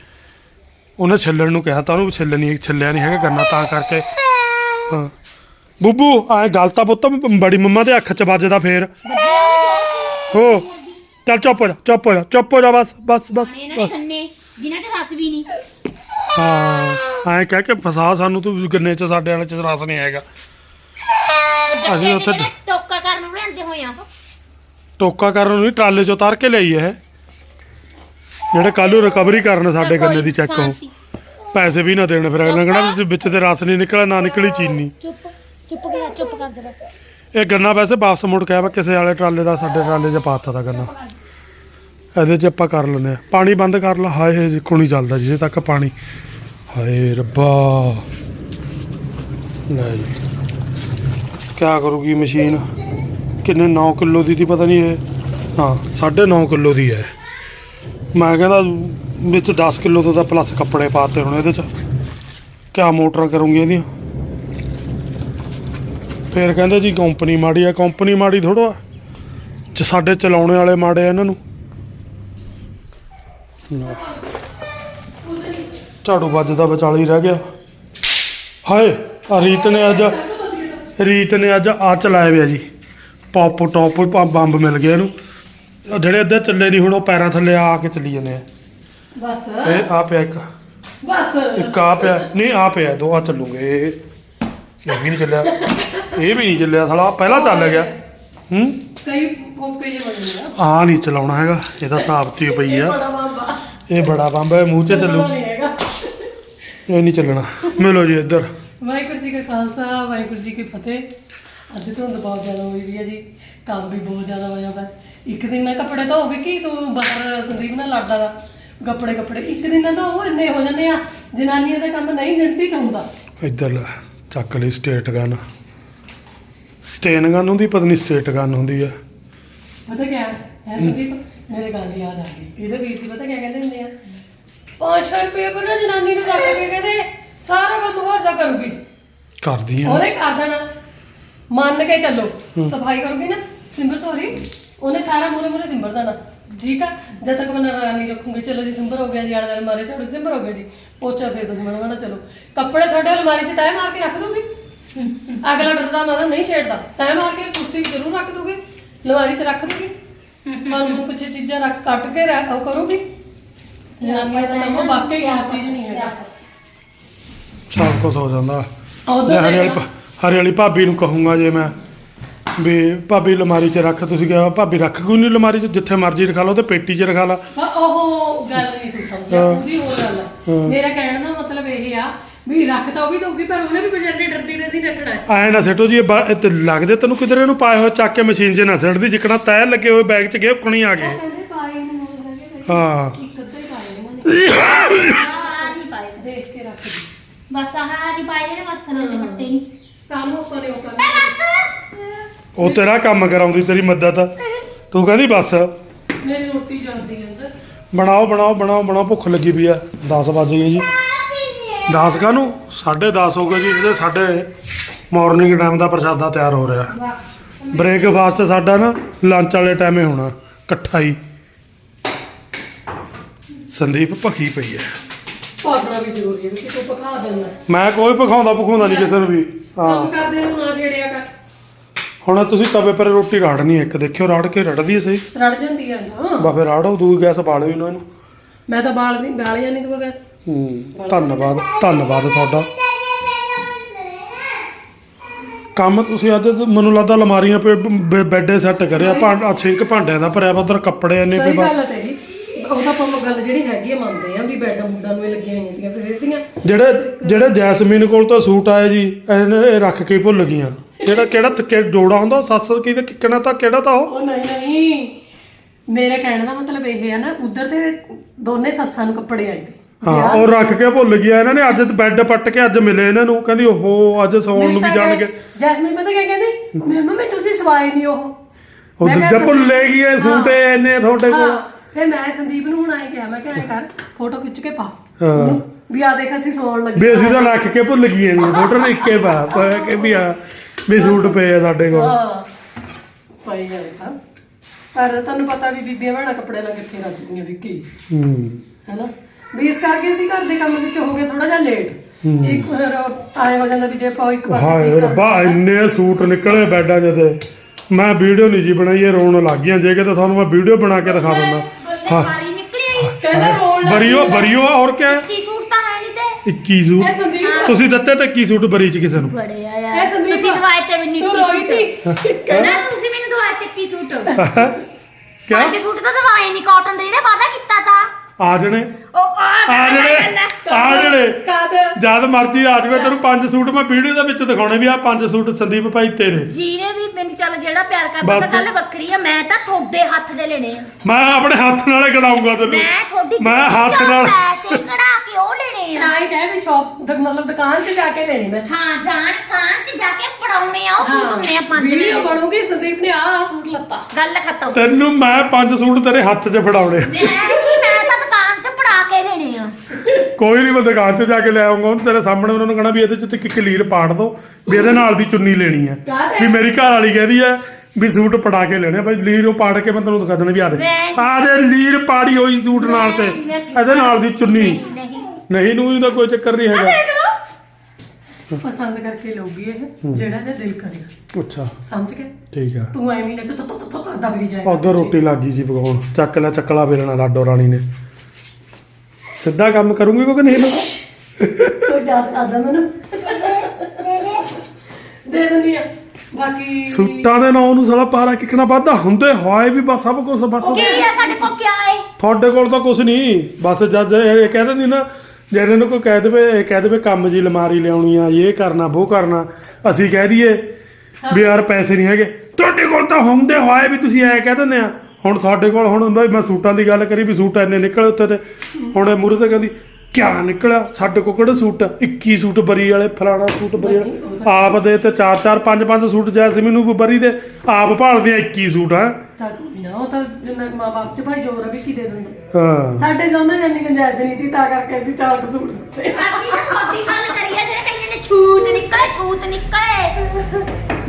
ਉਹਨੇ ਛੱਲਣ ਨੂੰ ਕਿਹਾ ਤਾਂ ਉਹਨੂੰ ਛੱਲ ਨਹੀਂ ਛੱਲਿਆ ਨਹੀਂ ਹੈਗਾ ਕਰਨਾ ਤਾਂ ਕਰਕੇ। ਹਾਂ। ਬੁੱਬੂ ਆਏ ਗੱਲ ਤਾਂ ਪੁੱਤ ਬੜੀ ਮੰਮਾ ਦੇ ਅੱਖ 'ਚ ਵੱਜਦਾ ਫੇਰ। ਹੋ। ਚੱਲ ਚੁੱਪ ਹੋ ਜਾ ਚੁੱਪ ਹੋ ਜਾ ਚੁੱਪ ਹੋ ਜਾ ਬਸ ਬਸ ਬਸ ਇਹਨਾਂ ਜਿਨ੍ਹਾਂ 'ਚ ਰਸ ਵੀ ਨਹੀਂ ਹਾਂ ਐਂ ਕਹਿ ਕੇ ਫਸਾ ਸਾਨੂੰ ਤੂੰ ਗੰਨੇ 'ਚ ਸਾਡੇ ਵਾਲੇ 'ਚ ਰਸ ਨਹੀਂ ਹੈਗਾ। ਅਸੀਂ ਉੱਥੇ- ਟੋਕਾ ਕਰਨ ਨੂੰ ਲਿਆਂਦੇ ਹੋਏ ਆ। ਟੋਕਾ ਕਰਨ ਨੂੰ ਨਹੀਂ ਟਰਾਲੇ 'ਚੋਂ ਉਤਾਰ ਕੇ ਲਈ ਇਹ। ਜਿਹੜੇ ਕੱਲ੍ਹ ਨੂੰ ਰਿਕਵਰੀ ਕਰਨ ਸਾਡੇ ਗੰਨੇ ਦੀ ਚੈੱਕ ਹੋ ਸ਼ਾਂਤੀ। ਪੈਸੇ ਵੀ ਨਾ ਦੇਣ ਫਿਰ ਅਗਲਾ ਕਹਿਣਾ ਵੀ ਵਿੱਚ ਤੇ ਰਸ ਨਹੀਂ ਨਿਕਲਿਆ ਨਾ ਨਿਕਲੀ ਚੀਨੀ। ਚੁੱਪ ਚੁੱਪ ਗਿਆ ਚੁੱਪ ਕਰ ਬਸ ਇਹ ਗੰਨਾ ਵੈਸੇ ਵਾਪਸ ਮੁੜ ਕੇ ਆਵਾ ਕਿਸੇ ਵਾਲੇ ਟਰਾਲੇ ਦਾ ਸਾਡੇ ਟਰਾਲੇ 'ਚ ਪਾਤਾ ਦਾ ਗੰਨਾ। ਇਹਦੇ 'ਚ ਆਪਾਂ ਕਰ ਲੈਂਦੇ ਆ ਪਾਣੀ ਬੰਦ ਕਰ ਲਾ। ਹਾਏ ਹੇ ਜਿੱਕੋ ਨਹੀਂ ਚੱਲਦਾ ਜਿਹਦੇ ਤੱਕ ਪਾਣੀ। ਹਾਏ ਰੱਬਾ। ਲੈ ਜੀ। ਕਿਆ ਕਰੂਗੀ ਮਸ਼ੀਨ? ਕਿੰਨੇ 9 ਕਿਲੋ ਦੀ ਦੀ ਪਤਾ ਨਹੀਂ ਇਹ। ਹਾਂ 9.5 ਕਿਲੋ ਦੀ ਹੈ। ਮੈਂ ਕਹਿੰਦਾ, ਵਿੱਚ 10 ਕਿਲੋ ਤੋਂ ਤਾਂ ਪਲੱਸ ਕੱਪੜੇ ਪਾਤੇ ਹੁਣ ਇਹਦੇ 'ਚ। ਕਿਆ ਮੋਟਰਾਂ ਕਰੂੰਗੀ ਇਹਦੀਆਂ। ਫਿਰ ਕਹਿੰਦੇ ਜੀ ਕੰਪਨੀ ਮਾੜੀ ਆ ਕੰਪਨੀ ਮਾੜੀ ਥੋੜਾ ਚ ਸਾਡੇ ਚਲਾਉਣੇ ਵਾਲੇ ਮਾੜੇ ਆ ਇਹਨਾਂ ਨੂੰ। ਝਾੜੂ ਵੱਜਦਾ ਵਿਚਾਲੇ ਹੀ ਰਹਿ ਗਿਆ। ਹਾਏ ਆ ਰੀਤ ਨੇ ਅੱਜ ਰੀਤ ਨੇ ਅੱਜ ਆ ਚਲਾਇਆ ਪਿਆ ਜੀ। ਪੌਪ ਟੌਪ ਬੰਬ ਮਿਲ ਗਿਆ ਇਹਨੂੰ। ਉਹ ਜਿਹੜੇ ਅੱਧੇ ਚੱਲੇ ਨਹੀਂ ਹੁਣ ਉਹ ਪੈਰਾਂ ਥੱਲੇ ਆ ਕੇ ਚੱਲੀ ਜਾਂਦੇ ਆ। ਬਸ। ਇਹ ਆ ਪਿਆ ਇੱਕ। ਬਸ। ਇੱਕ ਆ ਪਿਆ। ਨਹੀਂ ਆ ਪਿਆ ਦੋ ਆ ਚੱਲੂਗੇ। ਇਹ ਵੀ ਨਹੀਂ ਚੱਲਿਆ। ਇਹ ਵੀ ਨਹੀਂ ਚੱਲਿਆ ਸਾਲਾ ਪਹਿਲਾਂ ਚੱਲ ਗਿਆ। ਹੂੰ? ਕਈ ਫੋਕੇ ਜਿਹੇ ਬਣੇ ਆ। ਆ ਨਹੀਂ ਚਲਾਉਣਾ ਹੈਗਾ ਇਹਦਾ ਹਿਸਾਬ ਤੇ ਪਈ ਆ। ਇਹ ਬੜਾ ਬੰਬ ਹੈ ਮੂੰਹ 'ਚ ਚੱਲੂ। ਇਹ ਨਹੀਂ ਚੱਲਣਾ। ਮਿਲੋ ਜੀ ਇੱਧਰ। ਵਾਹਿਗੁਰੂ ਜੀ ਕਾ ਖਾਲਸਾ ਵਾਹਿਗੁਰੂ ਜੀ ਕੀ ਫਤਿਹ। ਅੱਜ ਧੁੰਦ ਬਹੁਤ ਜ਼ਿਆਦਾ ਹੋਈ ਵੀ ਹੈ ਜੀ ਕੰਮ ਵੀ ਬਹੁਤ ਜ਼ਿਆਦਾ ਹੋਇਆ ਵਾ ਇੱਕ ਦਿਨ ਮੈਂ ਕੱਪੜੇ ਧੋ ਵੀ ਕੀ ਤੂੰ ਬਾਹਰ ਸੰਦੀਪ ਨਾਲ ਲੜਦਾ ਵਾ। ਕੱਪੜੇ ਕੱਪੜੇ ਇੱਕ ਦਿਨ ਤਾਂ ਉਹ ਇੰਨੇ ਹੋ ਜਾਂਦੇ ਆ ਜਨਾਨੀਆਂ ਦਾ ਕੰਮ ਨਹੀਂ ਗਿਣਤੀ ਚ ਹੁੰਦਾ। ਇੱਧਰ ਲੈ, ਚੱਕ ਲਈ ਸਟੇਟ ਗਨ ਸਟੇਨ ਗਨ ਹੁੰਦੀ ਪਤਾ ਨਹੀਂ ਸਟੇਟ ਗਨ ਹੁੰਦੀ ਆ। ਪਤਾ ਕਿਆ ਹੈ? ਹੈ ਸੰਦੀਪ ਮੇਰੇ ਗੱਲ ਦੀ ਯਾਦ ਆ ਗਈ। ਇਹਦੇ ਵੀਰ ਜੀ ਪਤਾ ਕਿਆ ਕਹਿੰਦੇ ਹੁੰਦੇ ਆ? 500 ਰੁਪਏ ਪਰ ਨਾ ਜਨਾਨੀ ਨੂੰ ਰੱਖ ਕੇ ਕਹਿੰਦੇ ਸਾਰਾ ਕੰਮ ਘਰ ਦਾ ਕਰੂਗੀ। ਕਰਦੀ ਆ। ਉਹਨੇ ਕਰ ਦੇਣਾ। ਮੰਨ ਕੇ ਚੱਲੋ ਸਫ਼ਾਈ ਕਰੂਗੀ ਨਾ ਸਿੰਬਰ ਸੋਰੀ ਉਹਨੇ ਸਾਰਾ ਮੂਰੇ ਮੂਰੇ ਸਿੰਬਰ ਦੇਣਾ ਠੀਕ ਆ? ਜਦ ਤੱਕ ਮੈਂ ਨਹੀਂ ਰੱਖੂਗੀ ਚਲੋ ਜੀ ਸਿੰਬਰ ਹੋ ਗਿਆ ਜੀ ਆਲੇ ਦੁਆਲੇ ਮਾਰੇ ਝਾੜੂ ਸਿੰਬਰ ਹੋ ਗਿਆ ਜੀ ਪੋਚਾ ਫੇਰ ਦੋ ਮਣਾ ਚਲੋ। ਕੱਪੜੇ ਤੁਹਾਡੇ ਅਲਮਾਰੀ 'ਚ ਤੈਅ ਮਾਰ ਕੇ ਰੱਖ ਦੂਗੀ? ਅਗਲਾ ਡਰਦਾ ਮਾਰਾ ਨਹੀਂ ਛੇੜਦਾ। ਤੈਅ ਮਾਰ ਕੇ ਕੁਰਸੀ ਜ਼ਰੂਰ ਰੱਖ ਦੂਗੀ? ਅਲਮਾਰੀ 'ਚ ਰੱਖ ਦੂਗੀ? ਮਨ ਨੂੰ ਪਿੱਛੇ ਚੀਜ਼ਾਂ ਰੱਖ ਕੱਟ ਕੇ ਰੱਖ ਉਹ ਕਰੂਗੀ? ਜਨਾਨੀਆਂ ਦਾ ਨਾਮ ਵਾਕਈ ਗਿਣਤੀ 'ਚ ਨਹੀਂ ਹੈਗਾ। ਸਭ ਕੁਝ ਹੋ ਜਾਂਦਾ। ਮੈਂ ਹਰੀ ਵਾਲੀ ਭਾਬੀ ਨੂੰ ਕਹੂੰਗਾ ਜੇ ਮੈਂ ਵੀ ਭਾਬੀ ਅਲਮਾਰੀ 'ਚ ਰੱਖ ਤੁਸੀਂ ਕਿਹਾ ਭਾਬੀ ਰੱਖ ਕਿਉਂ ਨਹੀਂ ਅਲਮਾਰੀ 'ਚ? ਜਿੱਥੇ ਮਰਜ਼ੀ ਰਖਾ ਲਓ ਤੇ ਪੇਟੀ 'ਚ ਰਖਾ ਲਾ। ਹਾਂ ਉਹ ਗੱਲ ਨਹੀਂ ਤੂੰ ਸਮਝਿਆ ਹਾਂ। ਉਹਦੀ ਹੋਰ ਗੱਲ ਹੈ ਹਾਂ। ਮੇਰਾ ਕਹਿਣ ਦਾ ਮਤਲਬ ਇਹ ਆ ਵੀ ਰੱਖ ਤਾਂ ਉਹ ਵੀ ਦਊਗੀ ਪਰ ਉਹਨੇ ਵੀ ਬਜਰਨੇ ਡਰਦੀ ਡਰਦੀ ਰੱਖਣਾ। ਹੈ ਐ ਨਾ ਸਿੱਟੋ ਜੀ ਇਹ ਬਾ- ਇਹ ਤੇ ਲੱਗਦੇ ਤੈਨੂੰ ਕਿਧਰੇ ਨੂੰ ਪਾਏ ਹੋਏ ਚੱਕ ਕੇ ਮਸ਼ੀਨ 'ਚ ਨਾ ਸਿੱਟਦੀ ਜਿੱਕਣਾ ਤੈ ਲੱਗੇ ਹੋਏ ਬੈਗ 'ਚ ਗਏ ਉਕਣੀ ਆ ਉਹ ਗਏ ਕਹਿੰਦੇ ਪਾਏ ਨਹੀਂ ਹੋ ਹੈਗੇ ਕਈ। ਹਾਂ। ਇੱਕ ਅੱਧਾ ਹੀ ਪਾਏ ਨੇ ਆਹ ਨਹੀਂ ਪਾਏ। ਦੇਖ ਕੇ ਰੱਖ ਦੀ। ਬਸ ਆਹ ਨਹੀਂ ਪਾਏ ਜਿਹੜੇ ਬਸ ਥੱਲੇ ਤੇ ਫੱਟੇ ਨਹੀਂ ਕੰਮ ਨੇ ਉਹ ਕਰਨਾ ਉਹ ਤੇਰਾ ਕੰਮ ਕਰਾਉਂਦੀ ਤੇਰੀ ਮਦਦ। ਤੂੰ ਕਹਿੰਦੀ ਬਸ। ਮੇਰੀ ਰੋਟੀ ਜਲਦੀ ਹੈ ਅੰਦਰ। ਬਣਾਓ ਬਣਾਓ ਬਣਾਓ ਬਣਾਓ ਭੁੱਖ ਲੱਗੀ ਪਈ ਆ। 10 ਵਜ ਗਏ ਜੀ। 10 ਕਾਹਨੂੰ? 10:30 ਹੋ ਗਏ ਜੀ ਇਹਦੇ ਸਾਡੇ ਮਾਰਨਿੰਗ ਟਾਈਮ ਦਾ ਪ੍ਰਸ਼ਾਦਾ ਤਿਆਰ ਹੋ ਰਿਹਾ। ਬ੍ਰੇਕਫਾਸਟ ਸਾਡਾ ਨਾ ਲੰਚ ਵਾਲੇ ਟਾਈਮੇ ਹੋਣਾ। ਇਕੱਠਾ ਹੀ। ਸੰਦੀਪ ਭਖੀ ਪਈ ਹੈ ਭਾਗਣਾ ਵੀ ਜ਼ਰੂਰੀ ਹੈ ਕਿ ਤੂੰ ਪਕਾ ਦੇਣਾ ਮੈਂ ਕੋਈ ਭਖਾਉਂਦਾ ਭਖਾਉਂਦਾ ਨਹੀਂ ਕਿਸੇ ਨੂੰ ਵੀ ਕੰਮ ਹਾਂ। ਕਰਦੇ ਨੂੰ ਨਾ ਛੇੜਿਆ ਕਰ ਹੁਣ ਤੁਸੀਂ ਤਵੇ ਪਰ ਰੋਟੀ ਰਾੜਨੀ ਹੈ ਇੱਕ ਦੇਖਿਓ ਰਾੜ ਕੇ ਰੜਦੀ ਹੈ ਸਹੀ। ਰੜ ਜਾਂਦੀ ਆ ਨਾ ਬਾ ਫਿਰ ਰਾੜੋ ਦੂਈ ਗੈਸ ਬਾਲਿਓ ਇਹਨਾਂ। ਨੂੰ ਮੈਂ ਤਾਂ ਬਾਲ ਨਹੀਂ ਬਾਲੀਆਂ ਨਹੀਂ ਤੂੰ ਗੈਸ। ਹੂੰ ਧੰਨਵਾਦ ਧੰਨਵਾਦ ਤੁਹਾਡਾ। ਕੰਮ ਤੁਸੀਂ ਅੱਜ ਤਾਂ ਮੈਨੂੰ ਲੱਗਦਾ ਅਲਮਾਰੀਆਂ ਬ- ਬੈੱਡੇ ਸੈੱਟ ਕਰਿਆ ਭਾਂਡਾ ਛਿੰਕ ਭਾਂਡਿਆਂ ਦਾ ਭਰਿਆ ਵਾ ਉਧਰ ਕੱਪੜੇ ਇੰਨੇ ਪਏ ਸਹੀ ਵਾ। ਗੱਲ ਹੈ ਤੇਰੀ। ਉਹ ਤਾਂ ਆਪਾਂ ਗੱਲ ਜਿਹੜੀ ਹੈਗੀ ਆ ਮੰਨਦੇ ਆ ਵੀ ਬੈੱਡ ਮੁੱਡਾਂ ਨੂੰ ਇਹ ਲੱਗੀਆਂ ਹੋਈਆਂ ਤੀਆਂ ਸਵੇਰ ਦੀਆਂ। ਜਿਹੜੇ ਜਿਹੜੇ ਜੈਸਮੀਨ ਕੋਲ ਤਾਂ ਸੂਟ ਆਏ ਜੀ ਇਹਨੇ ਇਹ ਰੱਖ ਕੇ ਭੁੱਲ ਗਈਆਂ। ਜਿਹੜਾ ਕਿਹੜਾ ਤੱਕੇ ਜੋੜਾ ਹੁੰਦਾ ਸੱਸ ਕੀ ਤੇ ਕਿੱਕਣਾ ਤਾਂ ਕਿਹੜਾ ਤਾਂ ਉਹ? ਉਹ ਨਹੀਂ ਨਹੀਂ। ਮੇਰੇ ਕਹਿਣ ਦਾ ਮਤਲਬ ਇਹ ਹੈ ਨਾ ਉਧਰ ਤੇ ਦੋਨੇ ਸੱਸਾਂ ਨੂੰ ਕੱਪੜੇ ਆਏ ਤੇ ਹਾਂ ਉਹ ਰੱਖ ਕੇ ਭੁੱਲ ਗਿਆ ਇਹਨਾਂ ਨੇ। ਅੱਜ ਬੈੱਡ ਪੱਟ ਕੇ ਅੱਜ ਮਿਲੇ ਇਹਨਾਂ ਨੂੰ। ਕਹਿੰਦੀ ਓਹੋ ਅੱਜ ਸੌਣ ਨੂੰ ਵੀ ਜਾਣਗੇ। ਜੈਸਮੀਨ ਪਤਾ ਕੀ ਕਹਿੰਦੀ? ਮੈਂ ਮੰਮੀ ਤੁਸੀਂ ਸਵਾਏ ਨਹੀਂ ਉਹ। ਉਹ ਮੈਂ ਕਿਹਾ ਦੂਜਾ ਭੁੱਲੇ ਗਏ ਸੂਟ ਇਹ ਇੰਨੇ ਤੁਹਾਡੇ ਕੋਲ? ਹਾਂ। ਫਿਰ ਮੈਂ ਸੰਦੀਪ ਨੂੰ ਹੁਣ ਆਏ ਕਿਹਾ ਮੈਂ ਕਿਹਾ ਐਂ ਕਰ ਫੋਟੋ ਖਿੱਚ ਕੇ ਪਾ। ਹਾਂ। ਵੀ ਆ ਦੇਖ ਅਸੀਂ ਸੌਣ ਲੱਗੇ ਵੀ ਅਸੀਂ ਤਾਂ ਰੱਖ ਕੇ ਭੁੱਲ ਗਏ ਨੇ ਫੋਟੋ ਨੇ ਇੱਕੇ ਪਾ ਪਾ ਕੇ ਵੀ ਆ ਵੀ ਸੂਟ ਪਏ ਆ ਸਾਡੇ ਕੋਲ। ਹਾਂ। ਪਈ ਤਾਂ। ਪਰ ਤੁਹਾਨੂੰ ਪਤਾ ਵੀ ਬੀਬੀਆਂ ਭੈਣਾਂ ਕੱਪੜੇ ਨਾਲ ਕਿੱਥੇ ਰੱਜਦੀਆਂ ਵੀ ਕੀ ਹੂੰ। ਹੈਨਾ? ਵੀ ਇਸ ਕਰਕੇ ਅਸੀਂ ਘਰ ਦੇ ਕੰਮ ਵਿੱਚ ਹੋ ਗਏ ਥੋੜਾ ਜਿਹਾ ਲੇਟ। ਇੱਕ ਫਿਰ ਆਏ ਹੋ ਜਾਂਦਾ ਵੀ ਜੇ ਆਪਾਂ ਇੱਕ ਹਾਏ ਰੱਬਾ ਇੰਨੇ ਸੂਟ ਨਿਕਲੇ ਬੈਡਾਂ 'ਚ ਤੇ। ਮੈਂ ਵੀਡੀਓ ਨਹੀਂ ਜੀ ਬਣਾਈ ਇਹ ਰੋਣ ਲੱਗ ਗਈਆਂ। ਜੇ ਕਿਤੇ ਤੁਹਾਨੂੰ ਮੈਂ ਵੀਡੀਓ ਬਣਾ ਕੇ ਦਿਖਾ ਦਿੰਦਾ। ਹਾਂ। ਸਾਰੀ ਨਿਕਲੀ ਆਈ। ਕਹਿੰਦਾ ਰੋਣ ਲੱਗ ਬਰੀਓ ਬਰੀਓ ਆ, ਹੋਰ ਕਿਆ? ਕੀ ਸੂਟ ਤਾਂ ਹੈ ਨਹੀਂ ਤੇ। 21 ਇਹ ਸੂਟ ਸੰਦੀਪ ਤੁਸੀਂ ਦਿੱਤੇ ਤੇ 21 ਸੂਟ ਬਰੀ 'ਚ ਕਿਸੇ ਨੂੰ? ਬੜੇ ਆ ਇਹ ਯਾਰ। ਸੰਦੀਪ ਤੁਸੀਂ ਦਵਾਈ ਤੇ ਵੀ ਤੂੰ ਰੋਈ ਸੂਟ। ਤੀ। ਕਹਿੰਦਾ ਤੁਸੀਂ ਮੈਨੂੰ ਦਵਾਈ ਤੇ ਕੀ ਸੂਟ। ਕਿਆ? ਪੰਜ ਸੂਟ ਤਾਂ ਦਵਾਈ ਨਹੀਂ ਕਾਟਨ ਦੇ ਜਿਹੜੇ ਵਾਦਾ ਕੀਤਾ ਤਾ। ਆ ਜਣੇ ਉਹ ਆ ਆ ਜਣੇ ਆ ਜਣੇ ਕਦ? ਜਦ ਮਰਜ਼ੀ ਆ ਜਾਵੇ ਤੈਨੂੰ ਪੰਜ ਸੂਟ ਮੈਂ ਵੀਡੀਓ ਦੇ ਵਿੱਚ ਦਿਖਾਉਣੇ ਵੀ ਆ ਪੰਜ ਸੂਟ ਸੰਦੀਪ ਭਾਈ ਤੇਰੇ। ਜੀਨੇ ਵੀ ਮੈਨੂੰ ਚੱਲ ਜਿਹੜਾ ਪਿਆਰ ਕਰਦਾ ਤਾਂ। ਗੱਲ ਵੱਖਰੀ ਆ ਮੈਂ ਤਾਂ ਤੁਹਾਡੇ ਹੱਥ ਦੇ ਲੈਣੇ ਆ। ਮੈਂ ਆਪਣੇ ਹੱਥ ਨਾਲ ਗੜਾਉਂਗਾ ਤੈਨੂੰ। ਮੈਂ ਤੁਹਾਡੀ ਮੈਂ ਹੱਥ ਚੋਂ ਨਾਲ ਪੈਸੇ ਕਢਾ ਕੇ ਉਹ ਲੈਣੇ ਆ। ਨਾ ਹੀ ਕਹਿ ਵੀ ਸ਼ਾਪ ਮਤਲਬ ਦੁਕਾਨ 'ਚ ਜਾ ਕੇ ਲੈਣੀ ਮੈਂ। ਹਾਂ ਜਾਣ ਕਾਂ ਚ ਜਾ ਕੇ ਪੜਾਉਣੇ ਆ ਉਹ ਸੂਟ ਆ ਪੰਜ ਵੀਡੀਓ। ਬਣੂਗੀ ਸੰਦੀਪ ਨੇ ਆਹ ਸੂਟ ਲੱਤਾ। ਗੱਲ ਖਤਮ। ਤੈਨੂੰ ਮੈਂ ਪੰਜ ਸੂਟ ਤੇਰੇ ਹੱਥ 'ਚ ਫੜਾਉਣੇ ਮੈਂ ਕੋਈ ਨਹੀਂ ਮੈਂ ਦੁਕਾਨ 'ਚ ਜਾ ਕੇ ਲੈ ਆਉਂਗਾ ਉਹਨੂੰ ਤੇਰੇ ਸਾਹਮਣੇ ਉਹਨਾਂ ਨੂੰ ਕਹਣਾ ਵੀ ਇਹਦੇ 'ਚ ਤੇ ਇੱਕ ਕਲੀਰ ਪਾੜ ਦੋ ਵੀ ਇਹਦੇ ਨਾਲ ਦੀ ਚੁੰਨੀ ਲੈਣੀ ਹੈ? ਵੀ ਮੇਰੀ ਘਰ ਵਾਲੀ ਕਹਿੰਦੀ ਹੈ ਵੀ ਸੂਟ ਪੜਾ ਕੇ ਲੈਣੇ ਆ। ਬਈ ਲੀਰ ਉਹ ਪਾੜ ਕੇ ਮੈਂ ਤੈਨੂੰ ਦਿਖਾ ਦੇਣਾ ਵੀ ਆ ਦੇ ਆ ਦੇ ਲੀਰ ਪਾੜੀ ਹੋਈ ਸੂਟ ਨਾਲ ਤੇ। ਇਹਦੇ ਨਾਲ ਦੀ ਚੁੰਨੀ। ਨਹੀਂ ਨੂੰ ਇਹਦਾ ਕੋਈ ਚੱਕਰ ਨਹੀਂ ਹੈਗਾ। ਦੇਖ ਲਓ। ਪਸੰਦ ਕਰਕੇ ਲਊਗੀ ਇਹ ਜਿਹੜਾ ਇਹਦਾ ਦਿਲ ਕਰੇਗਾ ਅੱਛਾ। ਸਮਝ ਗਿਆ ਠੀਕ ਆ। ਤੂੰ ਐਵੇਂ ਨਾ ਤੂੰ ਤੂੰ ਤੂੰ ਕਰਦਾ ਵੀ ਜਾਏਗਾ। ਉਧਰ ਰੋਟੀ ਲੱਗ ਸੀ ਪਕਾਉਣ ਚੱਕ ਲੈ ਚੱਕਲਾ ਵੇਲਣਾ ਲਾਡੋ ਰਾਣੀ ਨੇ। ਸਿੱਧਾ ਕੰਮ ਕਰੂੰਗੀ ਕਿ ਨਹੀਂ ਨਾ ਕੋਈ ਯਾਦ ਕਰਦਾ ਮੈਨੂੰ। ਦੇ ਦਿੰਦੀ ਆ। ਬਾਕੀ ਸੂਟਾਂ ਦੇ ਨਾਂ ਨੂੰ ਸਾਲਾ ਪਾਰਾ ਕਿਕਣਾ ਵੱਧਦਾ। ਹੁੰਦੇ ਹੋਏ ਵੀ ਬਸ ਸਭ ਕੁਝ ਬਸ ਕੀ ਆ? ਸਾਡੇ ਕੋਲ ਕੀ ਆਏ ਤੁਹਾਡੇ ਕੋਲ ਤਾਂ ਕੁਝ ਨਹੀਂ। ਬਸ ਜੱਜ ਇਹ ਕਹਿ ਦਿੰਦੀ ਨਾ ਜੇ ਇਹਨਾਂ ਨੂੰ ਕੋਈ ਕਹਿ ਦੇਵੇ ਇਹ ਕਹਿ ਦੇਵੇ ਕੰਮ ਜੀ ਅਲਮਾਰੀ ਲਿਆਉਣੀ ਆ ਇਹ ਕਰਨਾ ਉਹ ਕਰਨਾ। ਅਸੀਂ ਕਹਿ ਦਈਏ ਵੀ ਯਾਰ ਪੈਸੇ ਨਹੀਂ ਹੈਗੇ। ਤੁਹਾਡੇ ਕੋਲ ਤਾਂ ਹੁੰਦੇ ਹੋਏ ਵੀ ਤੁਸੀਂ ਐ ਕਹਿ ਦਿੰਦੇ ਆ। ਹੁਣ ਸਾਡੇ ਕੋਲ ਹੁਣ ਹੁੰਦਾ ਵੀ ਮੈਂ ਸੂਟਾਂ ਦੀ ਗੱਲ ਕਰੀ ਵੀ ਸੂਟ ਇੰਨੇ ਨਿਕਲੇ ਉੱਤੇ ਤੇ। ਹੁਣ ਇਹ ਮੂਰੇ ਤੇ ਕਹਿੰਦੀ ਕਿਆ ਨਿਕਲਿਆ? ਸਾਡੇ ਕੋਲ ਕਿਹੜੇ ਸੂਟ ਆ? 21 ਸੂਟ ਬਰੀ ਵਾਲੇ ਫਲਾਣਾ ਸੂਟ ਬਰੀ ਵਾਲੇ। ਆਪ ਦੇ ਤੇ 4 4 5 5 ਸੂਟ ਜੈਸਮੀਨ ਨੂੰ ਬਰੀ ਦੇ। ਆਪ ਭਾਲਦੇ ਆ 21 ਸੂਟ ਆ ਤਾਂ ਕੋਈ ਨਾ ਉਹ ਤਾਂ ਜਿੰਨਾ ਮਾਂ ਬਾਪ ਚ ਭਾਈ ਜੋਰ ਆ ਵੀ ਕੀ ਦੇ ਦਿੰਦੇ। ਹਾਂ। ਸਾਡੇ ਦੋਨਾਂ ਜਾਨੀ ਗੁੰਜਾਇਸ਼ ਨਹੀਂ ਸੀ ਤਾਂ ਕਰਕੇ ਅਸੀਂ ਚਾਰ ਕੁ ਸੂਟ ਦਿੱਤੇ। ਅਸੀਂ ਤਾਂ ਤੁਹਾਡੀ ਗੱਲ ਕਰੀ ਆ ਜਿਹੜੇ ਨੇ ਛੂਤ ਨਿਕਲੇ ਛੂਤ ਨਿਕਲੇ।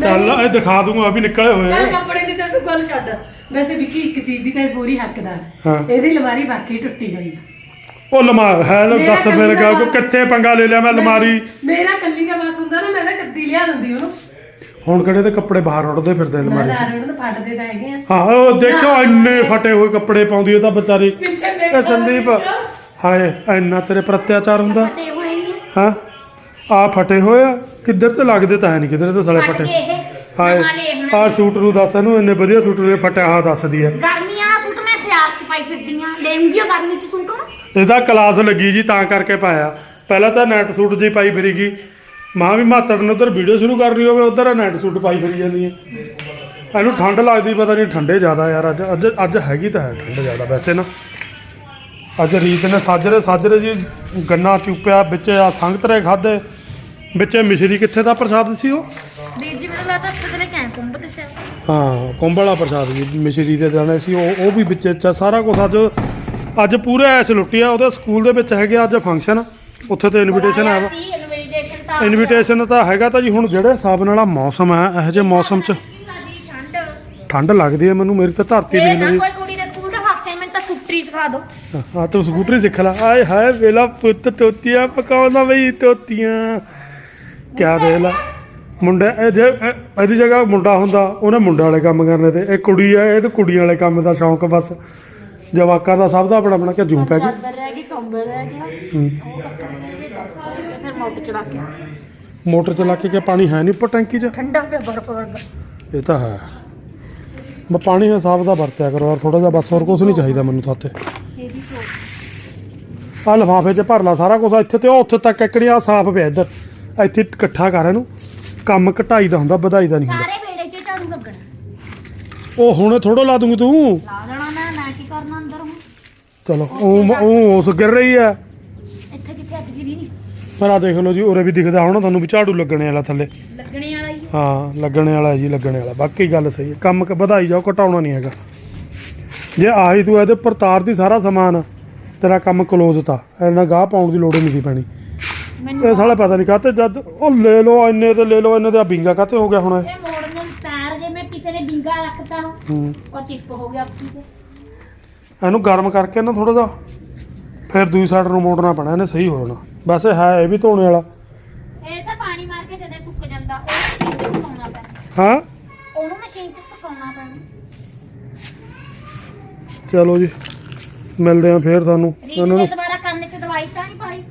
ਚੱਲ ਇਹ ਦਿਖਾ ਦੂੰਗਾ ਆ ਵੀ ਨਿਕਲੇ ਹੋਏ ਚੱਲ ਆ। ਕੱਪੜੇ ਦੀ ਤਾਂ ਤੂੰ ਗੱਲ ਛੱਡ। ਵੈਸੇ ਵਿੱਕੀ ਇੱਕ ਚੀਜ਼ ਦੀ ਤਾਂ ਇਹ ਪੂਰੀ ਹੱਕਦਾਰ। ਹੈ। ਇਹਦੀ ਲਮਾਰੀ ਬਾਕੀ ਟੁੱਟੀ ਹੋਈ। ਉਹ ਲਮਾਰ ਹੈ ਲੋ ਮੇਰਾ ਦੱਸ ਮੇਰੇ ਗਾ ਕੱਲੀ ਦਾ ਕਿੱਥੇ ਪੰਗਾ ਲੈ ਲਿਆ ਮੈਂ ਅਲਮਾਰੀ? ਮੇਰਾ ਕੱਲੀ ਦਾ ਬਸ ਹੁੰਦਾ ਨਾ ਮੈਂ ਤਾਂ ਕੱਦੀ ਲਿਆ ਦਿੰਦੀ ਉਹਨੂੰ। ਹੁਣ ਕਿਹੜੇ ਤੇ ਕੱਪੜੇ ਬਾਹਰ ਉੱਡਦੇ ਫਿਰਦੇ ਮੈਂ ਅਲਮਾਰੀ ਤਾਂ 'ਚ? ਆਰੇ ਉਹਨੂੰ ਫੱਟਦੇ ਤਾਂ ਹੈਗੇ ਆ। ਹਾਂ ਉਹ ਦੇਖੋ ਇੰਨੇ ਫਟੇ ਹੋਏ ਕੱਪੜੇ ਪਾਉਂਦੀ ਉਹ ਤਾਂ ਵਿਚਾਰੀ। ਪਿੱਛੇ ਮੇਰੇ ਇਹ ਸੰਦੀਪ ਹਾਏ ਇੰਨਾ ਤੇਰੇ ਪਰ ਅਤਿਆਚਾਰ ਹੁੰਦਾ? ਫਟੇ ਹੋਏ ਨੇ। ਹਾਂ? ਆ ਫਟੇ ਹੋਏ ਆ ਕਿੱਧਰ ਤੇ ਲੱਗਦੇ ਤਾਂ ਹੈ ਨਹੀਂ ਕਿੱਧਰ ਤੇ ਸਲੇ ਫਟ? ਇਹ ਹਾਏ ਨਵਾਂ ਲੈ ਹੁਣ ਆ ਸੂਟ ਨੂੰ ਦੱਸ ਇਹਨੂੰ ਇੰਨੇ ਵਧੀਆ ਸੂਟ ਦੇ ਫਟਿਆ ਆ ਦੱਸਦੀ ਆ। ਗਰਮੀਆਂ ਵਾਲਾ ਸੂਟ ਮੈਂ ਸਿਆਲ ਚ ਪਾਈ ਫਿਰਦੀ ਆ। ਲੈਂਗੀ ਗਰਮੀ ਚ ਸੂਟ ਹੁਣ? ਇਹਦਾ ਕਲਾਸ ਲੱਗੀ ਜੀ ਤਾਂ ਕਰਕੇ ਪਾਇਆ। ਪਹਿਲਾਂ ਤਾਂ ਨੈਟ ਸੂਟ ਜੀ ਪਾਈ ਫਿਰੀਗੀ ਮਾਂ ਵੀ ਮਾਤੜ ਨੇ ਉਧਰ ਵੀਡੀਓ ਸ਼ੁਰੂ ਕਰਨੀ ਹੋਵੇ ਉਧਰ ਨੈਟ ਸੂਟ ਪਾਈ ਫਿਰੀ ਜਾਂਦੀ ਹੈ ਇਹਨੂੰ ਠੰਡ ਲੱਗਦੀ ਪਤਾ ਨਹੀਂ ਠੰਡੇ ਜ਼ਿਆਦਾ ਯਾਰ ਅੱਜ ਅੱਜ ਅੱਜ ਹੈਗੀ ਤਾਂ ਹੈ ਠੰਡ ਜ਼ਿਆਦਾ ਵੈਸੇ ਨਾ। ਅੱਜ ਰੀਤ ਨੇ ਸਾਜਰੇ ਸਾਜਰੇ ਜੀ ਗੰਨਾ ਚੂਪਿਆ ਵਿੱਚ ਆ ਸੰਗਤਰੇ ਖਾਦੇ ਵਿੱਚ ਮਿਸ਼ਰੀ ਕਿੱਥੇ ਦਾ ਪ੍ਰਸ਼ਾਦ ਸੀ ਉਹ? ਵੀਰ ਜੀ ਮੈਨੂੰ ਲੱਗਦਾ ਉੱਥੇ ਤੇ ਕੈਂ ਕੁੰਭ ਤੇ ਚ ਹਾਂ ਕੁੰਬਲਾ ਪ੍ਰਸ਼ਾਦ ਜੀ ਮਿਸ਼ਰੀ ਦੇ ਦਾਣੇ ਸੀ ਉਹ ਉਹ ਵੀ ਵਿੱਚ ਚ ਸਾਰਾ ਕੁਝ ਅੱਜ ਅੱਜ ਪੂਰੇ ਐਸ ਲੁੱਟੀ ਆ ਉਹਦੇ ਸਕੂਲ ਦੇ ਵਿੱਚ ਹੈਗੇ ਅੱਜ ਫੰਕਸ਼ਨ ਉੱਥੇ ਤੇ ਇਨਵੀਟੇਸ਼ਨ ਵਾ ਸੀ ਇਨਵੀਟੇਸ਼ਨ ਤਾਂ ਇਨਵੀਟੇਸ਼ਨ ਤਾਂ ਹੈਗਾ ਤਾਂ ਜੀ ਹੁਣ ਜਿਹੜੇ ਹਿਸਾਬ ਨਾਲ ਆ ਮੌਸਮ ਹੈ ਇਹੋ ਜਿਹੇ ਮੌਸਮ 'ਚ ਠੰਡ। ਠੰਡ ਲੱਗਦੀ ਹੈ ਮੈਨੂੰ ਮੇਰੀ ਤਾਂ ਧਰਤੀ ਇਹ ਨਹੀਂ ਨਾ ਮੇਰੀ ਕੋਈ ਕੁੜੀ ਦੇ ਸਕੂਲ ਦਾ ਹਫ਼ਤੇ ਮੈਨੂੰ ਤਾਂ ਸਕੂਟਰੀ ਸਿਖਾ ਦਿਓ। ਹਾਂ ਤੂੰ ਸਕੂਟਰੀ ਸਿੱਖ ਲੈ। ਆਏ ਹਾਏ ਵੇਲਾ ਪੁੱਤ ਤੋਤੀਆਂ ਪਕਾਉਂਦਾ ਬਈ ਤੋਤੀਆਂ। ਕਿਆ ਦੇ ਲਾ। ਮੁੰਡਾ ਇਹ ਜੇ ਇਹ- ਇਹਦੀ ਜਗ੍ਹਾ ਮੁੰਡਾ ਹੁੰਦਾ ਉਹਨੇ ਮੁੰਡੇ ਵਾਲੇ ਕੰਮ ਕਰਨੇ ਤੇ। ਇਹ ਕੁੜੀ ਆ ਇਹਨੂੰ ਕੁੜੀਆਂ ਵਾਲੇ ਕੰਮ ਦਾ ਸ਼ੌਂਕ ਬਸ। ਜਵਾਕਾਂ ਦਾ ਸਭ ਦਾ ਆਪਣਾ ਆਪਣਾ ਕਿ ਜੂ ਪੈ ਗਈ ਚਾਦਰ ਰਹਿ ਗਈ ਕੰਬਲ ਰਹਿ ਗਿਆ। ਹੂੰ। ਉਹ ਕੱਪੜੇ ਰਹਿ ਗਏ ਬਸ। ਫਿਰ ਮੋਟਰ ਚਲਾ ਕੇ ਮੋਟਰ ਚਲਾ ਕੇ ਕਿ ਪਾਣੀ ਹੈ ਨਹੀਂ ਉੱਪਰ ਟੈਂਕੀ 'ਚ? ਠੰਡਾ ਪਿਆ ਬਰਫ ਵਰਗਾ। ਇਹ ਤਾਂ ਹੈ। ਮੈਂ ਪਾਣੀ ਹਿਸਾਬ ਦਾ ਵਰਤਿਆ ਕਰੋ ਯਾਰ ਥੋੜਾ ਜਿਹਾ ਬਸ ਹੋਰ ਕੁਝ ਨਹੀਂ ਚਾਹੀਦਾ ਮੈਨੂੰ ਤਾਂ ਇਹਦੀ ਕੋਲ ਆ ਲਿਫਾਫੇ 'ਚ ਭਰ ਲਾ ਸਾਰਾ ਕੁਝ ਇੱਥੇ ਤੇ ਉਹ ਉੱਥੇ ਤੱਕ ਇਕੜੀ ਆ ਸਾਫ਼ ਪਿਆ ਇੱਧਰ। ਇੱਥੇ ਇਕੱਠਾ ਕਰ ਇਹਨੂੰ। ਕੰਮ ਘਟਾਈ ਦਾ ਹੁੰਦਾ ਵਧਾਈ ਦਾ ਨਹੀਂ ਹੁੰਦਾ। ਸਾਰੇ ਵੇੜੇ 'ਚ ਝਾੜੂ ਲੱਗਣਾ। ਉਹ ਹੁਣ ਥੋੜਾ ਲਾ ਦੂੰਗੀ ਤੂੰ। ਲਾ ਦੇਣਾ ਮੈਂ ਮੈਂ ਕੀ ਕਰਨਾ ਅੰਦਰ ਹੁਣ? ਚਲੋ ਉਹ ਉਹ ਉਸ ਗਿਰ ਰਹੀ ਆ ਇੱਥੇ ਕਿੱਥੇ ਹੱਥ ਗਿਰੀ ਨਹੀਂ? ਪਰ ਆ ਦੇਖ ਲਓ ਜੀ ਉਰੇ ਵੀ ਦਿਖਦਾ ਹੁਣ ਤੁਹਾਨੂੰ ਵੀ ਝਾੜੂ ਲੱਗਣੇ ਵਾਲਾ ਥੱਲੇ। ਲੱਗਣੇ ਵਾਲਾ ਹੀ ਆ। ਹਾਂ ਲੱਗਣੇ ਵਾਲਾ ਹੈ ਜੀ ਲੱਗਣੇ ਵਾਲਾ। ਬਾਕੀ ਗੱਲ ਸਹੀ ਹੈ। ਕੰਮ ਕ- ਵਧਾਈ ਜਾਓ ਘਟਾਉਣਾ ਨਹੀਂ ਹੈਗਾ। ਜੇ ਆਹੀ ਤੂੰ ਇਹਦੇ ਉੱਪਰ ਤਾਰਦੀ ਸਾਰਾ ਸਮਾਨ ਤੇਰਾ ਕੰਮ ਕਲੋਜ਼ ਤਾਂ। ਇਹਨਾਂ ਗਾਹ ਪਾਉਣ ਦੀ ਲੋੜ ਹੀ ਨਹੀਂ ਸੀ ਪੈਣੀ। ਇਹ ਸਾਲਾ ਪਤਾ ਨਹੀਂ ਕਾਤੇ ਜਦ ਉਹ ਲੈ ਲਓ ਇੰਨੇ ਤੇ ਲੈ ਲਓ ਇੰਨੇ ਤੇ ਬਿੰਗਾ ਕਾਤੇ ਹੋ ਗਿਆ ਹੁਣ ਇਹ? ਮੋੜਨ ਨੂੰ ਪੈਰ ਜੇ ਮੈਂ ਕਿਸੇ ਨੇ ਡਿੰਗਾ ਰੱਖਤਾ ਹੂੰ। ਉਹ ਟਿਪ ਹੋ ਗਿਆ ਆਪੀ ਤੇ। ਇਹਨੂੰ ਗਰਮ ਕਰਕੇ ਨਾ ਥੋੜਾ ਜਿਹਾ ਫਿਰ ਦੂਜੀ ਸਾਈਡ ਨੂੰ ਮੋੜਨਾ ਪੈਣਾ ਇਹਨੇ ਸਹੀ ਹੋ ਜਾਣਾ ਵੈਸੇ ਹੈ ਇਹ ਵੀ ਧੋਣੇ ਵਾਲਾ। ਇਹ ਤਾਂ ਪਾਣੀ ਮਾਰ ਕੇ ਜਦੇ ਸੁੱਕ ਜਾਂਦਾ ਉਹ ਮਸ਼ੀਨ 'ਚ ਸੁਕਾਉਣਾ ਪੈਣਾ। ਹਾਂ? ਉਹਨੂੰ ਮਸ਼ੀਨ 'ਚ ਸੁਕਾਉਣਾ ਪੈਣਾ। ਚਲੋ ਜੀ ਮਿਲਦੇ ਆ ਫੇਰ ਤੁਹਾਨੂੰ। ਰੀਤ ਇਹਨਾਂ ਨੇ ਨੂੰ ਦੁਬਾਰਾ ਕੰਨ 'ਚ ਦਵਾਈ ਤਾਂ ਨਹੀਂ ਪਾਈ?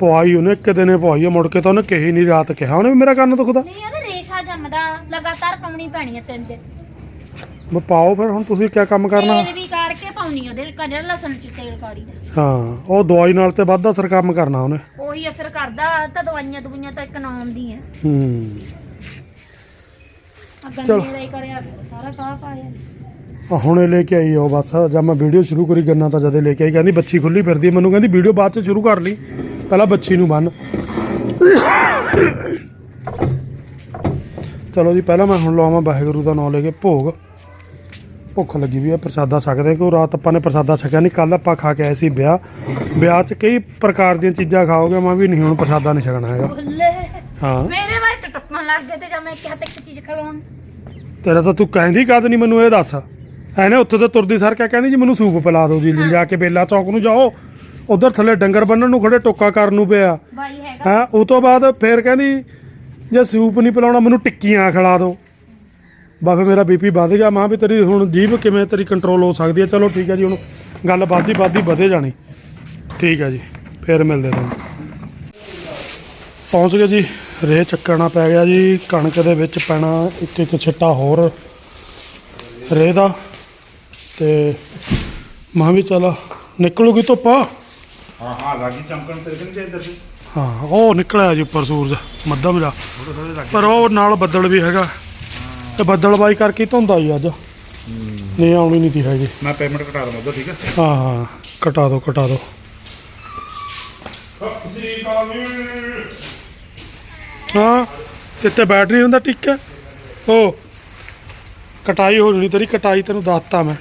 ਪਵਾਈ ਉਹਨੇ ਇੱਕ ਦਿਨੇ ਪਵਾਈ ਆ ਮੁੜ ਕੇ ਤਾਂ ਉਹਨੇ ਕਹੀ ਨਹੀਂ ਰਾਤ ਕਿਹਾ ਉਹਨੇ ਵੀ ਮੇਰਾ ਕੰਨ ਦੁਖਦਾ। ਨਹੀਂ ਉਹਦੇ ਰੇਸ਼ਾ ਜੰਮਦਾ ਲਗਾਤਾਰ ਪਾਉਣੀ ਪੈਣੀ ਹੈ ਤਿੰਨ ਦਿਨ। ਮੈਂ ਪਾਓ ਫਿਰ ਹੁਣ ਤੁਸੀਂ ਕੀ ਕੰਮ ਕਰਨਾ? ਤੇਲ ਵੀ ਕਾੜ ਕੇ ਪਾਉਣੀ ਉਹਦੇ ਕਜਰ ਲਸਣ 'ਚ ਤੇਲ ਕਾੜੀ ਦਾ। ਹਾਂ ਉਹ ਦਵਾਈ ਨਾਲ ਤੇ ਵੱਧ ਅਸਰ ਕੰਮ ਕਰਨਾ ਉਹਨੇ। ਉਹੀ ਅਸਰ ਕਰਦਾ ਤਾਂ ਦਵਾਈਆਂ ਦਵਾਈਆਂ ਤਾਂ ਇੱਕ ਨਾਮ ਦੀ ਹੈ। ਹੂੰ ਆ ਚਲੋ। ਗੰਨੇ ਦਾ ਹੀ ਕਰਿਆ ਸਾਰਾ ਕਾਹ ਪਾਇਆ। ਆ ਹੁਣੇ ਲੈ ਕੇ ਆਈ ਉਹ ਬਸ ਜਦ ਮੈਂ ਵੀਡੀਓ ਸ਼ੁਰੂ ਕਰੀ ਗੰਨਾ ਤਾਂ ਜਦੇ ਲੈ ਕੇ ਆਈ ਕਹਿੰਦੀ ਬੱਚੀ ਖੁੱਲੀ ਫਿਰਦੀ ਹੈ। ਮੈਨੂੰ ਕਹਿੰਦੀ ਵੀਡੀਓ ਬਾਅਦ ਚ ਸ਼ੁਰੂ ਕਰ ਲਈ ਪਹਿਲਾਂ ਬੱਚੀ ਨੂੰ ਬੰਨ। ਚਲੋ ਜੀ ਪਹਿਲਾਂ ਮੈਂ ਹੁਣ ਲਾਵਾਂ ਵਾਹਿਗੁਰੂ ਦਾ ਨਾਮ ਲੈ ਕੇ ਭੋਗ। ਭੁੱਖ ਲੱਗੀ ਵੀ ਹੈ ਪ੍ਰਸਾਦਾ ਛਕਦੇ ਕਿਉਂ ਰਾਤ ਆਪਾਂ ਨੇ ਪ੍ਰਸਾਦਾ ਛਕਿਆ ਨਹੀਂ ਕੱਲ ਆਪਾਂ ਖਾ ਕੇ ਆਏ ਸੀ ਵਿਆਹ। ਵਿਆਹ 'ਚ ਕਈ ਪ੍ਰਕਾਰ ਦੀਆਂ ਚੀਜ਼ਾਂ ਖਾਓਗੇ ਮੈਂ ਵੀ ਨਹੀਂ ਹੁਣ ਪ੍ਰਸਾਦਾ ਨਹੀਂ ਛਕਣਾ ਹੈਗਾ। ਬੁੱਲੇ ਹਾਂ। ਮੇਰੇ ਵਾਰ ਤਾਂ ਟੱਪਣ ਲੱਗ ਗਏ ਤੇ ਜਦ ਮੈਂ ਕਿਹਾ ਤੇ ਇੱਕ ਚੀਜ਼ ਖਲਾਉਣ। ਤੇਰਾ ਤਾਂ ਤੂੰ ਕਹਿੰਦੀ ਕਦ ਨਹੀਂ ਮੈਨੂੰ ਇਹ ਦੱਸ। ਐਨੇ ਉੱਥੇ ਤੇ ਤੁਰਦੀ ਸਰ ਕਿਆ ਕਹਿੰਦੀ ਜੀ ਮੈਨੂੰ ਸੂਪ ਪਿਲਾ ਦਿਓ ਜੀ ਜਾ ਕੇ ਬੇਲਾ ਚੌਕ ਨੂੰ ਜਾਓ। ਉਧਰ ਥੱਲੇ ਡੰਗਰ ਬੰਨਣ ਨੂੰ ਖੜੇ ਟੋਕਾ ਕਰਨ ਨੂੰ ਪਿਆ। ਬਾਈ ਹੈਗਾ। ਹਾਂ ਉਹ ਤੋਂ ਬਾਅਦ ਫੇਰ ਕਹਿੰਦੀ ਜੇ ਸੂਪ ਨਹੀਂ ਪਿਲਾਉਣਾ ਮੈਨੂੰ ਟਿੱਕੀਆਂ ਖਿਲਾ ਦਿਓ। ਬਸ ਫਿਰ ਮੇਰਾ ਬੀਪੀ ਵੱਧ ਗਿਆ। ਮਾਂ ਵੀ ਤੇਰੀ ਹੁਣ ਜੀਭ ਕਿਵੇਂ ਤੇਰੀ ਕੰਟਰੋਲ ਹੋ ਸਕਦੀ ਹੈ? ਚਲੋ ਠੀਕ ਹੈ ਜੀ ਹੁਣ ਗੱਲ ਵੱਧਦੀ ਵੱਧਦੀ ਵਧੇ ਜਾਣੀ। ਠੀਕ ਹੈ ਜੀ ਫੇਰ ਮਿਲਦੇ ਤੁਹਾਨੂੰ ਪਹੁੰਚ ਗਏ ਜੀ ਰੇਹ ਚੱਕਣਾ ਪੈ ਗਿਆ ਜੀ ਕਣਕ ਦੇ ਵਿੱਚ ਪੈਣਾ ਇੱਕ ਇੱਕ ਛਿੱਟਾ ਹੋਰ। ਰੇਹ ਦਾ ਤੇ ਮਾਂ ਵੀ ਚਲ ਨਿਕਲੂਗੀ ਧੁੱਪ। ਹਾਂ ਹਾਂ ਲਾਗੀ ਚਮਕਣ ਤੇ ਨਹੀਂ ਇੱਧਰ ਤੇ ਹਾਂ ਉਹ ਨਿਕਲਿਆ ਜੀ ਉੱਪਰ ਸੂਰਜ ਮੱਧਮ ਜਾ ਥੋੜੇ ਥੋੜੇ ਲੱਗ ਪਰ ਉਹ ਨਾਲ ਬੱਦਲ ਵੀ ਹੈਗਾ। ਤੇ ਬੱਦਲਬਾਈ ਕਰਕੇ ਧੁੰਦਾ ਹੀ ਅੱਜ। ਨਹੀਂ ਆਉਣੀ ਨਹੀਂ ਤੀ ਹੈਗੀ। ਮੈਂ ਪੇਮੈਂਟ ਘਟਾ ਦਵਾਂ ਉਧਰ ਠੀਕ ਹੈ ਹਾਂ ਹਾਂ ਕਟਾ ਦੋ ਕਟਾ ਦੋ। ਹਾਂ ਕਿਤੇ ਬੈਟਰੀ ਹੁੰਦਾ ਟਿੱਕਾ ਉਹ ਕਟਾਈ ਹੋ ਜਣੀ ਤੇਰੀ ਕਟਾਈ ਤੈਨੂੰ ਦੱਸਤਾ ਮੈਂ।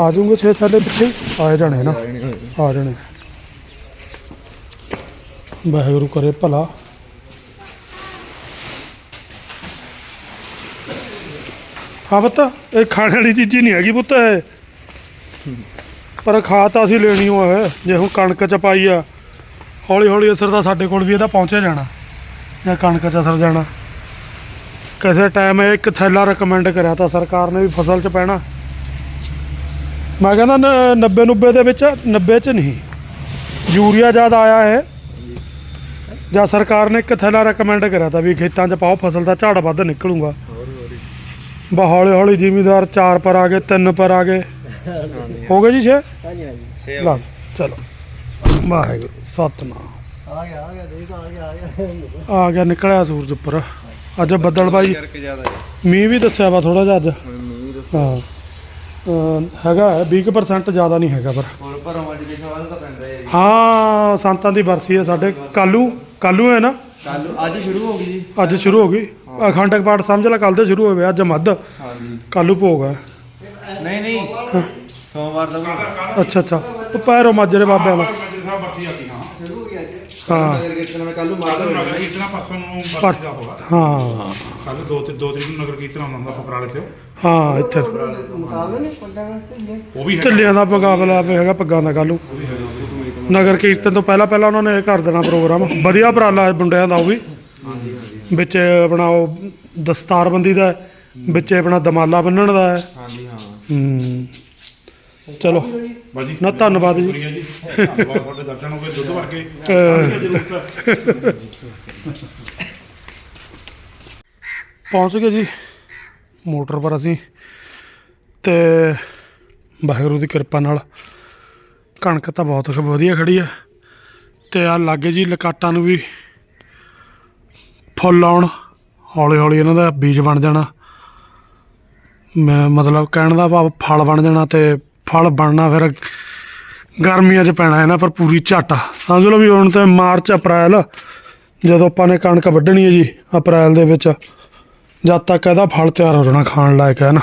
ਆ ਜਾਊਂਗੇ ਛੇ ਸਾਡੇ ਪਿੱਛੇ। ਆ ਜਾਣੇ ਨਾ। ਆ ਜਾਣੇ। ਵਾਹਿਗੁਰੂ ਕਰੇ ਭਲਾ। ਹਾਂ ਪੁੱਤ ਇਹ ਖਾਣ ਵਾਲੀ ਚੀਜ਼ ਨਹੀਂ ਹੈਗੀ ਪੁੱਤ ਇਹ। ਪਰ ਖਾ ਤਾਂ ਅਸੀਂ ਲੈਣੀ ਓ ਹੈ ਜੇ ਹੁਣ ਕਣਕ ਚ ਪਾਈ ਆ। ਹੌਲੀ ਹੌਲੀ ਅਸਰ ਤਾਂ ਸਾਡੇ ਕੋਲ ਵੀ ਇਹਦਾ ਪਹੁੰਚਿਆ ਜਾਣਾ। ਜਾਂ ਕਣਕ ਚ ਅਸਰ ਜਾਣਾ। ਕਿਸੇ ਟਾਈਮ ਇਹ ਇੱਕ ਥੈਲਾ ਰეკਮੈਂਡ ਕਰਿਆ ਤਾਂ ਸਰਕਾਰ ਨੇ ਵੀ ਫਸਲ ਚ ਪੈਣਾ। ਮੈਂ ਕਹਿੰਦਾ 90 90 ਦੇ ਵਿੱਚ 90 ਚ ਨਹੀਂ। ਯੂਰੀਆ ਜ਼ਿਆਦਾ ਆਇਆ ਹੈ ਜਾਂ ਸਰਕਾਰ ਨੇ ਇੱਕ ਥੈਲਾ ਰეკਮੈਂਡ ਕਰਿਆ ਤਾਂ ਵੀ ਖੇਤਾਂ 'ਚ ਪਾਓ ਫਸਲ ਦਾ ਝਾੜ ਵੱਧ ਨਿਕਲੂਗਾ। ਬਾ ਹੌਲੀ ਹੌਲੀ ਜ਼ਿਮੀਦਾਰ ਚਾਰ ਪਰ ਆ ਗਏ ਤਿੰਨ ਪਰ ਆ ਗਏ। ਹੋ ਗਏ ਜੀ ਛੇ? ਹਾਂਜੀ ਹਾਂਜੀ। ਲਾ ਚਲੋ। ਵਾਹਿਗੁਰੂ ਸਤਨਾਮ। ਆ ਗਿਆ ਆ ਗਿਆ ਦੇਖ ਆ ਗਿਆ ਆ ਗਿਆ। ਆ ਗਿਆ ਨਿਕਲਿਆ ਸੂਰਜ ਉੱਪਰ। ਅੱਜ ਬੱਦਲ ਬਾਈ ਮੀਂਹ ਵੀ ਦੱਸਿਆ ਵਾ ਥੋੜਾ ਜਿਹਾ ਅੱਜ। ਹਾਂ। ਹੈਗਾ ਹੈ, 20% ਜ਼ਿਆਦਾ ਨਹੀਂ ਹੈਗਾ ਪਰ। ਹੋਰ ਭਰੋਂ ਅੱਜ ਦੇ ਸਵਾਲ ਤਾਂ ਪੈਂਦਾ ਹੈ ਹਾਂ ਸੰਤਾਂ ਦੀ ਬਰਸੀ ਹੈ ਸਾਡੇ। ਕੱਲੂ ਕੱਲੂ ਹੈ ਨਾ? ਕੱਲ ਅੱਜ ਸ਼ੁਰੂ ਹੋ ਗਈ ਜੀ। ਅੱਜ ਸ਼ੁਰੂ ਹੋ ਗਈ। ਅਖੰਡਕ ਪਾਠ ਸਮਝ ਲੈ ਕੱਲ ਤੇ ਸ਼ੁਰੂ ਹੋਵੇ ਅੱਜ ਮੱਧ। ਹਾਂਜੀ। ਕੱਲੂ ਭੋਗ ਹੈ। ਨਹੀਂ ਨਹੀਂ। ਸੋਮਵਾਰ ਦਾ ਵੀ ਅੱਛਾ ਅੱਛਾ। ਉਹ ਪੈਰੋ ਮਾਜਰੇ ਬਾਬਿਆਂ ਦਾ। ਸਾਹਿਬ ਬਰਸੀ ਆ ਗਈ ਹਾਂ। ਹੋ। ਨਗਰ ਕੀਰਤਨ ਮੈਂ ਕੱਲ ਨੂੰ ਮਾਰ ਕੱਲ ਦਵਾਂਗਾ ਨਗਰ ਕੀਰਤਨ ਪਰਸੋਂ ਨੂੰ ਪਰ- ਬਰਸੀ ਦਾ ਹੋਗਾ ਹਾਂ। ਕੱਲ ਦੋ ਤੇ ਦੋ ਤਰੀਕ ਨੂੰ ਨਗਰ ਕੀਰਤਨ ਆਉਂਦਾ ਹੁੰਦਾ ਪਕਰਾਲੇ ਤੇ। ਹਾਂ ਇੱਥੇ। ਮੁਕਾਬਲੇ ਨੇ ਪੰਡਾਂ ਵਾਸਤੇ ਉਹ ਵੀ ਹੈ ਢਿੱਲਿਆਂ ਦਾ ਮੁਕਾਬਲਾ ਹੈਗਾ ਪੱਗਾਂ ਦਾ ਕੱਲੂ ਨਗਰ ਕੀਰਤਨ ਤੋਂ ਪਹਿਲਾਂ ਪਹਿਲਾਂ ਉਹਨਾਂ ਨੇ ਇਹ ਕਰ ਦੇਣਾ ਪ੍ਰੋਗਰਾਮ। ਵਧੀਆ ਉਪਰਾਲਾ ਹੈ ਮੁੰਡਿਆਂ ਦਾ ਉਹ ਵੀ। ਵਿੱਚ ਆਪਣਾ ਉਹ ਦਸਤਾਰਬੰਦੀ ਦਾ ਵਿੱਚ ਆਪਣਾ ਦਮਾਲਾ ਬੰਨਣ ਦਾ ਹੈ। ਹਾਂਜੀ ਹਾਂ। ਹੂੰ। ਚਲੋ। ਬਾਜੀ ਨਾ ਧੰਨਵਾਦ ਜੀ। ਸ਼ੁਕਰੀਆ ਜੀ। ਧੰਨਵਾਦ ਤੁਹਾਡੇ ਦਰਸ਼ਨ ਹੋ ਗਏ ਦੁੱਧ ਵਰਗੇ ਅਹ। ਜ਼ਰੂਰ। ਪਹੁੰਚ ਗਏ ਜੀ। ਮੋਟਰ ਪਰ ਅਸੀਂ ਤੇ ਵਾਹਿਗੁਰੂ ਦੀ ਕਿਰਪਾ ਨਾਲ ਕਣਕ ਤਾਂ ਬਹੁਤ ਵਧੀਆ ਖੜੀ ਆ। ਤੇ ਆ ਲਾਗੇ ਜੀ ਲਕਾਟਾਂ ਨੂੰ ਵੀ ਫੁੱਲ ਆਉਣ। ਹੌਲੀ ਹੌਲੀ ਇਹਨਾਂ ਦਾ ਬੀਜ ਬਣ ਜਾਣਾ। ਮੈਂ ਮਤਲਬ ਕਹਿਣ ਦਾ ਭਾਵ ਫਲ ਬਣ ਜਾਣਾ ਤੇ ਫਲ ਬਣਨਾ ਫਿਰ ਗਰਮੀਆਂ 'ਚ ਪੈਣਾ ਇਹਨਾਂ ਪਰ ਪੂਰੀ ਝੱਟ। ਸਮਝ ਲਓ ਵੀ ਹੁਣ ਤਾਂ ਮਾਰਚ, ਅਪ੍ਰੈਲ, ਜਦੋਂ ਆਪਾਂ ਨੇ ਕਣਕ ਵੱਢਣੀ ਹੈ ਜੀ, ਅਪ੍ਰੈਲ ਦੇ ਵਿੱਚ, ਜਦ ਤੱਕ ਇਹਦਾ ਫਲ ਤਿਆਰ ਹੋ ਜਾਣਾ ਖਾਣ ਲਾਇਕ ਹੈ ਨਾ।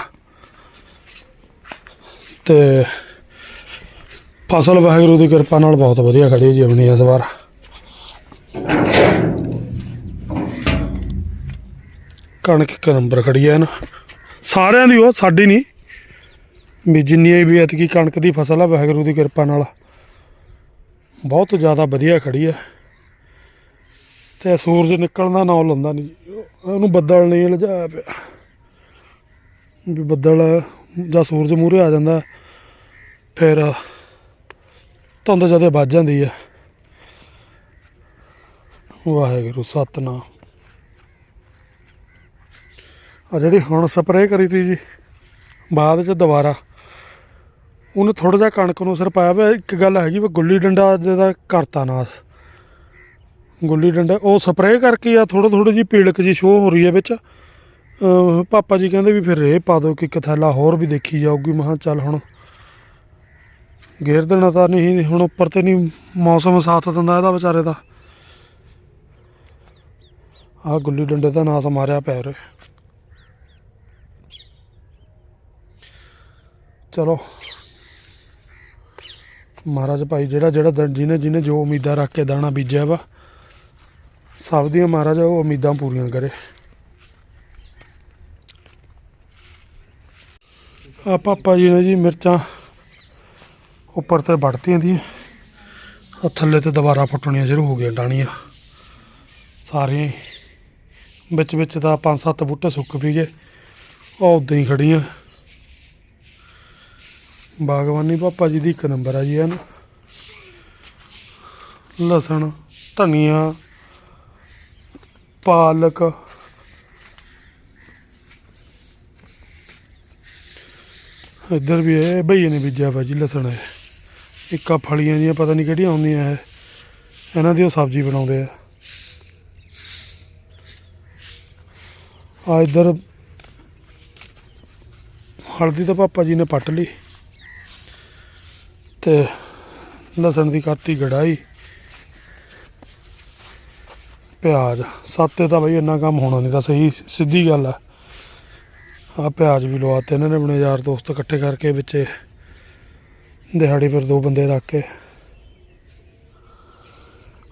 ਤੇ ਫਸਲ ਵਾਹਿਗੁਰੂ ਦੀ ਕਿਰਪਾ ਨਾਲ ਬਹੁਤ ਵਧੀਆ ਖੜੀ ਹੈ ਜੀ ਆਪਣੀ ਇਸ ਵਾਰ। ਕਣਕ ਇੱਕ ਨੰਬਰ ਖੜੀ ਹੈ ਨਾ। ਸਾਰਿਆਂ ਦੀ ਉਹ ਸਾਡੀ ਨਹੀਂ ਵੀ ਜਿੰਨੀ ਵੀ ਐਤਕੀ ਕਣਕ ਦੀ ਫਸਲ ਆ, ਵਾਹਿਗੁਰੂ ਦੀ ਕਿਰਪਾ ਨਾਲ। ਬਹੁਤ ਜ਼ਿਆਦਾ ਵਧੀਆ ਖੜੀ ਹੈ ਤੇ ਸੂਰਜ ਨਿਕਲਣ ਦਾ ਨਾਂ ਲੈਂਦਾ ਨਹੀਂ ਜੀ। ਉਹਨੂੰ ਬੱਦਲ ਨਹੀਂ ਲਜਾਇਆ ਪਿਆ। ਵੀ ਬੱਦਲ ਜਾਂ ਸੂਰਜ ਮੂਹਰੇ ਆ ਜਾਂਦਾ, ਫਿਰ ਧੁੰਦ ਜਦੇ ਵੱਜ ਜਾਂਦੀ ਹੈ ਵਾਹਿਗੁਰੂ, ਸਤਨਾਮ। ਆ ਜਿਹੜੀ ਹੁਣ ਸਪਰੇਅ ਕਰੀ ਤੀ ਜੀ, ਬਾਅਦ ਚ ਦੁਬਾਰਾ ਉਹਨੇ ਥੋੜਾ ਜਿਹਾ ਕਣਕ ਨੂੰ ਸਿਰ ਪਾਇਆ ਪਿਆ ਇੱਕ ਗੱਲ ਹੈਗੀ ਵੀ, ਗੁੱਲੀ ਡੰਡਾ ਜਿਹਦਾ ਕਰਤਾ ਨਾਸ। ਗੁੱਲੀ ਡੰਡਾ, ਉਹ ਸਪਰੇਅ ਕਰਕੇ ਆ ਥੋੜਾ ਥੋੜੀ ਜੀ ਪੀਲਕ ਜੀ ਸ਼ੋ ਹੋ ਰਹੀ ਹੈ ਵਿੱਚ। ਪਾਪਾ ਜੀ ਕਹਿੰਦੇ ਵੀ ਫਿਰ ਰੇਹ ਪਾ ਦਿਓ ਕਿ ਇੱਕ ਥੈਲਾ ਹੋਰ ਵੀ ਦੇਖੀ ਜਾਊਗੀ। ਮੈਂ ਚੱਲ ਹੁਣ ਗੇਰ ਦੇਣਾ ਤਾਂ ਨਹੀਂ, ਹੁਣ ਉੱਪਰ ਤੇ ਨਹੀਂ ਮੌਸਮ ਸਾਥ ਦਿੰਦਾ ਇਹਦਾ ਵਿਚਾਰੇ ਦਾ। ਆ ਗੁੱਲੀ ਡੰਡੇ ਦਾ ਨਾਸ ਮਾਰਿਆ ਪਿਆ ਰੇ ਚਲੋ। ਮਹਾਰਾਜ ਭਾਈ, ਜਿਹੜਾ ਜਿਹੜਾ ਦ- ਜਿਹਨੇ ਜਿਹਨੇ ਜੋ ਉਮੀਦਾਂ ਰੱਖ ਕੇ ਦਾਣਾ ਬੀਜਿਆ ਵਾ, ਸਭ ਦੀਆਂ ਮਹਾਰਾਜ ਉਹ ਉਮੀਦਾਂ ਪੂਰੀਆਂ ਕਰੇ ਆ ਪਾਪਾ ਜੀ ਨੇ ਜੀ ਮਿਰਚਾਂ ਉੱਪਰ ਤੇ ਵੜਤੀਆਂ ਦੀਆਂ, ਆ ਥੱਲੇ ਤੇ ਦੁਬਾਰਾ ਫੁੱਟਣੀਆਂ ਸ਼ੁਰੂ ਹੋ ਗਈਆਂ ਡਾਣੀਆਂ ਸਾਰੀਆਂ ਹੀ। ਵਿੱਚ ਵਿੱਚ ਤਾਂ ਪੰਜ ਸੱਤ ਬੂਟੇ ਸੁੱਕ ਵੀ ਗਏ, ਉਹ ਉਦਾਂ ਹੀ ਖੜੀਆਂ ਬਾਗਬਾਨੀ ਪਾਪਾ ਜੀ ਦੀ ਇੱਕ ਨੰਬਰ ਆ ਜੀ ਹਨ ਲਸਣ, ਧਨੀਆ, ਪਾਲਕ। ਇੱਧਰ ਵੀ ਇਹ ਭਈਏ ਨੇ ਬੀਜਿਆ ਵਾ ਜੀ ਲਸਣ ਹੈ ਇੱਕਾ ਫਲੀਆਂ ਦੀਆਂ ਪਤਾ ਨਹੀਂ ਕਿਹੜੀਆਂ ਹੁੰਦੀਆਂ ਹੈ ਇਹਨਾਂ ਦੀ ਉਹ ਸਬਜ਼ੀ ਬਣਾਉਂਦੇ ਆ। ਆ ਇੱਧਰ ਹਲਦੀ ਤਾਂ ਪਾਪਾ ਜੀ ਨੇ ਪੱਟ ਲਈ। ਤੇ ਲਸਣ ਦੀ ਕਰਤੀ ਗੜਾਈ। ਪਿਆਜ਼। ਸਾਤੇ ਤਾਂ ਬਈ ਇੰਨਾ ਕੰਮ ਹੋਣਾ ਨਹੀਂ ਤਾਂ ਸਹੀ, ਸਿੱਧੀ ਗੱਲ ਆ। ਆ ਪਿਆਜ਼ ਵੀ ਲਵਾਤੇ ਇਹਨਾਂ ਨੇ ਆਪਣੇ ਯਾਰ ਦੋਸਤ ਇਕੱਠੇ ਕਰਕੇ ਵਿੱਚ। ਦਿਹਾੜੀ ਫਿਰ ਦੋ ਬੰਦੇ ਰੱਖ ਕੇ।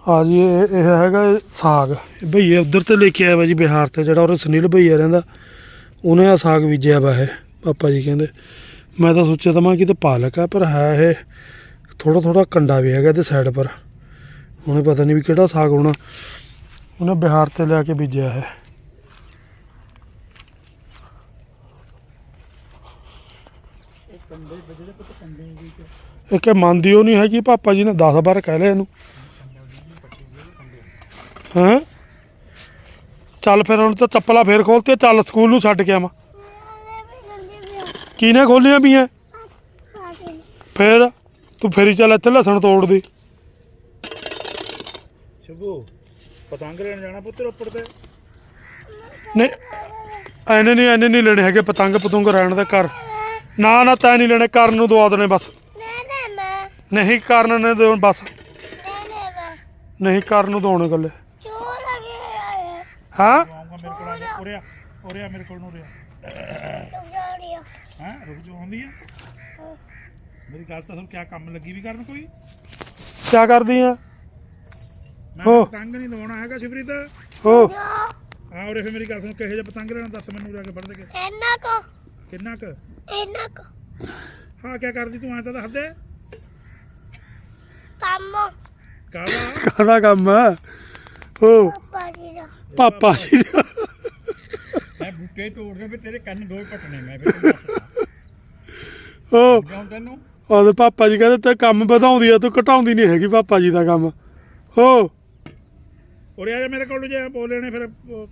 ਆ ਜੀ, ਇਹ ਹੈਗਾ ਸਾਗ। ਇਹ ਭਈਏ ਉਧਰ ਤੇ ਲੈ ਕੇ ਆਇਆ ਵਾ ਜੀ, ਬਿਹਾਰ ਤੇ ਜਿਹੜਾ ਉਹ ਸੁਨੀਲ ਭਈਆ ਰਹਿੰਦਾ, ਉਹਨੇ ਆ ਸਾਗ ਬੀਜਿਆ ਵਾ ਇਹ, ਪਾਪਾ ਜੀ ਕਹਿੰਦੇ। ਮੈਂ ਤਾਂ ਸੋਚਿਆ ਤਾਂ ਮੈਂ ਕਿਤੇ ਪਾਲਕ ਆ, ਪਰ ਹੈ ਇਹ ਥੋੜਾ ਥੋੜਾ ਕੰਡਾ ਵੀ ਹੈਗਾ ਇਹਦੇ ਸਾਈਡ ਪਰ। ਉਹਨੇ ਪਤਾ ਨਹੀਂ ਵੀ ਕਿਹੜਾ ਸਾਗ ਹੋਣਾ। ਉਹਨੇ ਬਿਹਾਰ ਤੇ ਲਿਆ ਕੇ ਬੀਜਿਆ ਹੈ ਇੱਕ ਇਹ ਮੰਨਦੀ ਉਹ ਨਹੀਂ ਹੈਗੀ, ਪਾਪਾ ਜੀ ਨੇ 10 ਵਾਰ ਕਹਿ ਲਿਆ ਇਹਨੂੰ। ਹਾਂ? ਚੱਲ ਫਿਰ ਹੁਣ ਤਾਂ ਚੱਪਲਾਂ ਫੇਰ ਖੋਲਤੇ ਚੱਲ ਸਕੂਲ ਨੂੰ ਛੱਡ ਕੇ ਆਵਾਂ। ਕਿਹਨੇ ਖੋਲੀਆਂ ਪਈਆਂ? ਫੇਰ ਤੂੰ ਫੇਰੀ ਚੱਲ ਇੱਥੇ ਲਸਣ ਤੋੜ ਦੀ। ਸ਼ੁਭੂ ਪਤੰਗ ਲੈਣ ਜਾਣਾ ਪੁੱਤਰ ਉੱਪਰ ਤੇ। ਨਹੀਂ ਐਨੇ ਨਹੀਂ ਐਨੇ ਨਹੀਂ ਲੈਣੇ ਹੈਗੇ ਪਤੰਗ ਪਤੰਗ ਰਹਿਣ ਦੇ ਕਰ ਨਾ ਨਾ ਤੈਂ ਨਹੀਂ ਲੈਣੇ ਕਰਨ ਨੂੰ ਦਵਾ ਦੇਣੇ ਬਸ। ਨਹੀਂ ਕਰਨ ਨੇ ਦੇਣ ਬਸ। ਨਹੀਂ ਕਰਨ ਨੂੰ ਦੋਣੇ ਗੱਲੇ ਚੋਰ ਆ। ਗਿਆ ਹਾਂ? ਆਉਂਗਾ ਮੇਰੇ ਕੋਲ ਆ ਜਾ ਉਰੇ ਉਰੇ ਮੇਰੇ ਕੋਲ ਨੂੰ ਉਰੇ ਰੁਕ ਜਾ ਆਉਂਦੀ ਆ। ਮੇਰੀ ਗੱਲ ਤਾਂ ਸੁਣ ਕਿਆ ਕੰਮ ਲੱਗੀ ਵੀ ਕਰਨ ਕੋਈ? ਕੀ ਕਰਦੀ ਆ? ਮੈਂ ਹੋ। ਪਤੰਗ ਨਹੀਂ ਦਵਾਉਣਾ ਹੈਗਾ ਸ਼ਿਵਰੀਤ ਹੋ। ਜਾ ਆ ਉਰੇ ਫੇ ਮੇਰੀ ਗੱਲ ਸੁਣ ਕਿਹੋ ਜਿਹਾ ਪਤੰਗ ਲੈਣਾ ਦੱਸ ਮੈਨੂੰ ਜਾ ਕੇ ਫੜ ਦੇ ਕੇ। ਇੰਨਾ ਕੋ। ਕਿੰਨਾ ਕੁ? ਇੰਨਾ ਕੋ। ਹਾਂ ਕਿਆ ਕਰਦੀ ਤੂੰ ਐ ਤਾਂ ਦੱਸ ਦੇ। ਕੰਮ। ਕਾਹਦਾ? ਕਾਹਦਾ ਕੰਮ ਆ? ਹੋ। ਪਾਪਾ ਜੀ ਦਾ। ਪਾਪਾ ਜੀ ਦਾ। ਮੈਂ ਬੂਟੇ ਤੋੜਨੇ ਵੀ ਤੇਰੇ ਕੰਨ ਦੋਏ ਪਟਣੇ ਮੈਂ ਫਿਰ ਹੋ। ਕਿਉਂ ਤੈਨੂੰ? ਉਹਦੇ ਪਾਪਾ ਜੀ ਕਹਿੰਦੇ ਤੇ ਕੰਮ ਵਧਾਉਂਦੀ ਆ ਤੂੰ ਘਟਾਉਂਦੀ ਨਹੀਂ ਹੈਗੀ ਪਾਪਾ ਜੀ ਦਾ ਕੰਮ। ਹੋ। ਉਰੇ ਆ ਜਾ ਮੇਰੇ ਕੋਲ ਜੇ ਬੋਲ ਲੈਣੇ ਫਿਰ ਉਹ-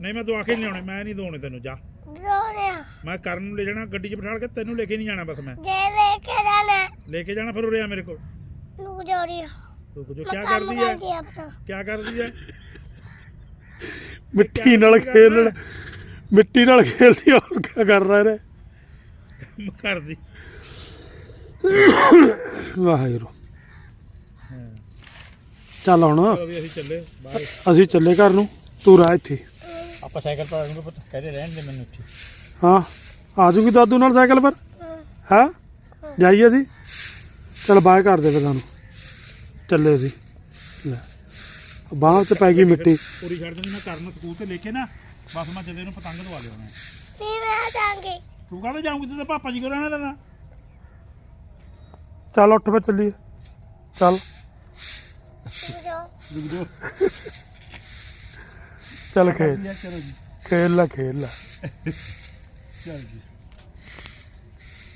ਨਹੀਂ ਮੈਂ ਦਵਾ ਕੇ ਨਹੀਂ ਲਿਆਉਣੇ ਮੈਂ ਨਹੀਂ ਦੋਣੇ ਤੈਨੂੰ ਜਾ। ਰੋਣਿਆ ਮੈਂ ਕਰਨ ਨੂੰ ਲੈ ਜਾਣਾ ਗੱਡੀ 'ਚ ਬਿਠਾ ਕੇ ਤੈਨੂੰ ਲੈ ਕੇ ਨਹੀਂ ਜਾਣਾ ਬਸ ਮੈਂ। ਜੇ ਲੈ ਕੇ ਜਾਣਾ। ਲੈ ਕੇ ਜਾਣਾ ਫਿਰ ਉਰੇ ਆ ਮੇਰੇ ਕੋਲ। ਨੂੰ ਜਾ ਰਹੀ ਆ ਤੂੰ ਜੋ ਕੰਮ ਕਰਦੀ ਹੈ ਕਰਦੀ ਆ ਆਪਣਾ। ਕਿਆ ਕਰਦੀ ਹੈ ਮਿੱਟੀ ਨਾਲ ਖੇਲਣ ਮਿੱਟੀ ਨਾਲ ਖੇਲਦੀ ਆ, ਹੋਰ ਕੀ ਕਰ ਰਿਹਾ ਰੇ ਕੰਮ ਕਰਦੀ। ਵਾਹਿਗੁਰੂ। ਚੱਲ ਹੁਣ। ਵੀ ਅਸੀਂ ਚੱਲੇ ਬਾਹਰ। ਅਸੀਂ ਚੱਲੇ ਘਰ ਨੂੰ। ਤੂੰ ਰਹਿ ਇੱਥੇ। ਆਪਾਂ ਸਾਈਕਲ ਪਰ ਆਉਂਗੇ ਪੁੱਤ। ਕਹਦੇ ਰਹਿਣ ਦੇ ਮੈਨੂੰ ਇੱਥੇ। ਹਾਂ। ਆ ਜੂਗੀ ਦਾਦੂ ਨਾਲ ਸਾਈਕਲ ਪਰ? ਹਾਂ? ਜਾਈਏ ਅਸੀਂ? ਚਲ ਬਾਏ ਕਰ ਦੇ ਫਿਰ ਸਾਨੂੰ। ਚੱਲੇ ਅਸੀਂ। ਲੈ। ਬਾਹਾਂ 'ਚ ਪੈ ਗਈ ਮਿੱਟੀ। ਪੂਰੀ ਛੱਡ ਦੇਣੀ ਮੈਂ ਕਰਨ ਸਕੂਲ ਤੇ ਲੈ ਕੇ ਨਾ ਬਸ ਮੈਂ ਜਦੇ ਨੂੰ ਪਤੰਗ ਦਵਾ ਲਿਆਉਣਾ। ਨਹੀਂ ਮੈਂ ਜਾਵਾਂਗੀ। ਤੂੰ ਕਾਹਦੇ ਜਾਊਂਗੀ ਤੂੰ ਪਾਪਾ ਜੀ ਕੋਲ ਰਹਿਣਾ ਲੈਣਾ ਚੱਲ ਉੱਠ ਫੇ ਚੱਲੀਏ। ਚੱਲ। ਜਾ ਰੁਕ ਜਾ ਚੱਲ ਖੇਲ ਚਲੋ ਜੀ। ਖੇਲ ਲੈ ਖੇਲ ਲੈ। ਚਲ ਜੀ।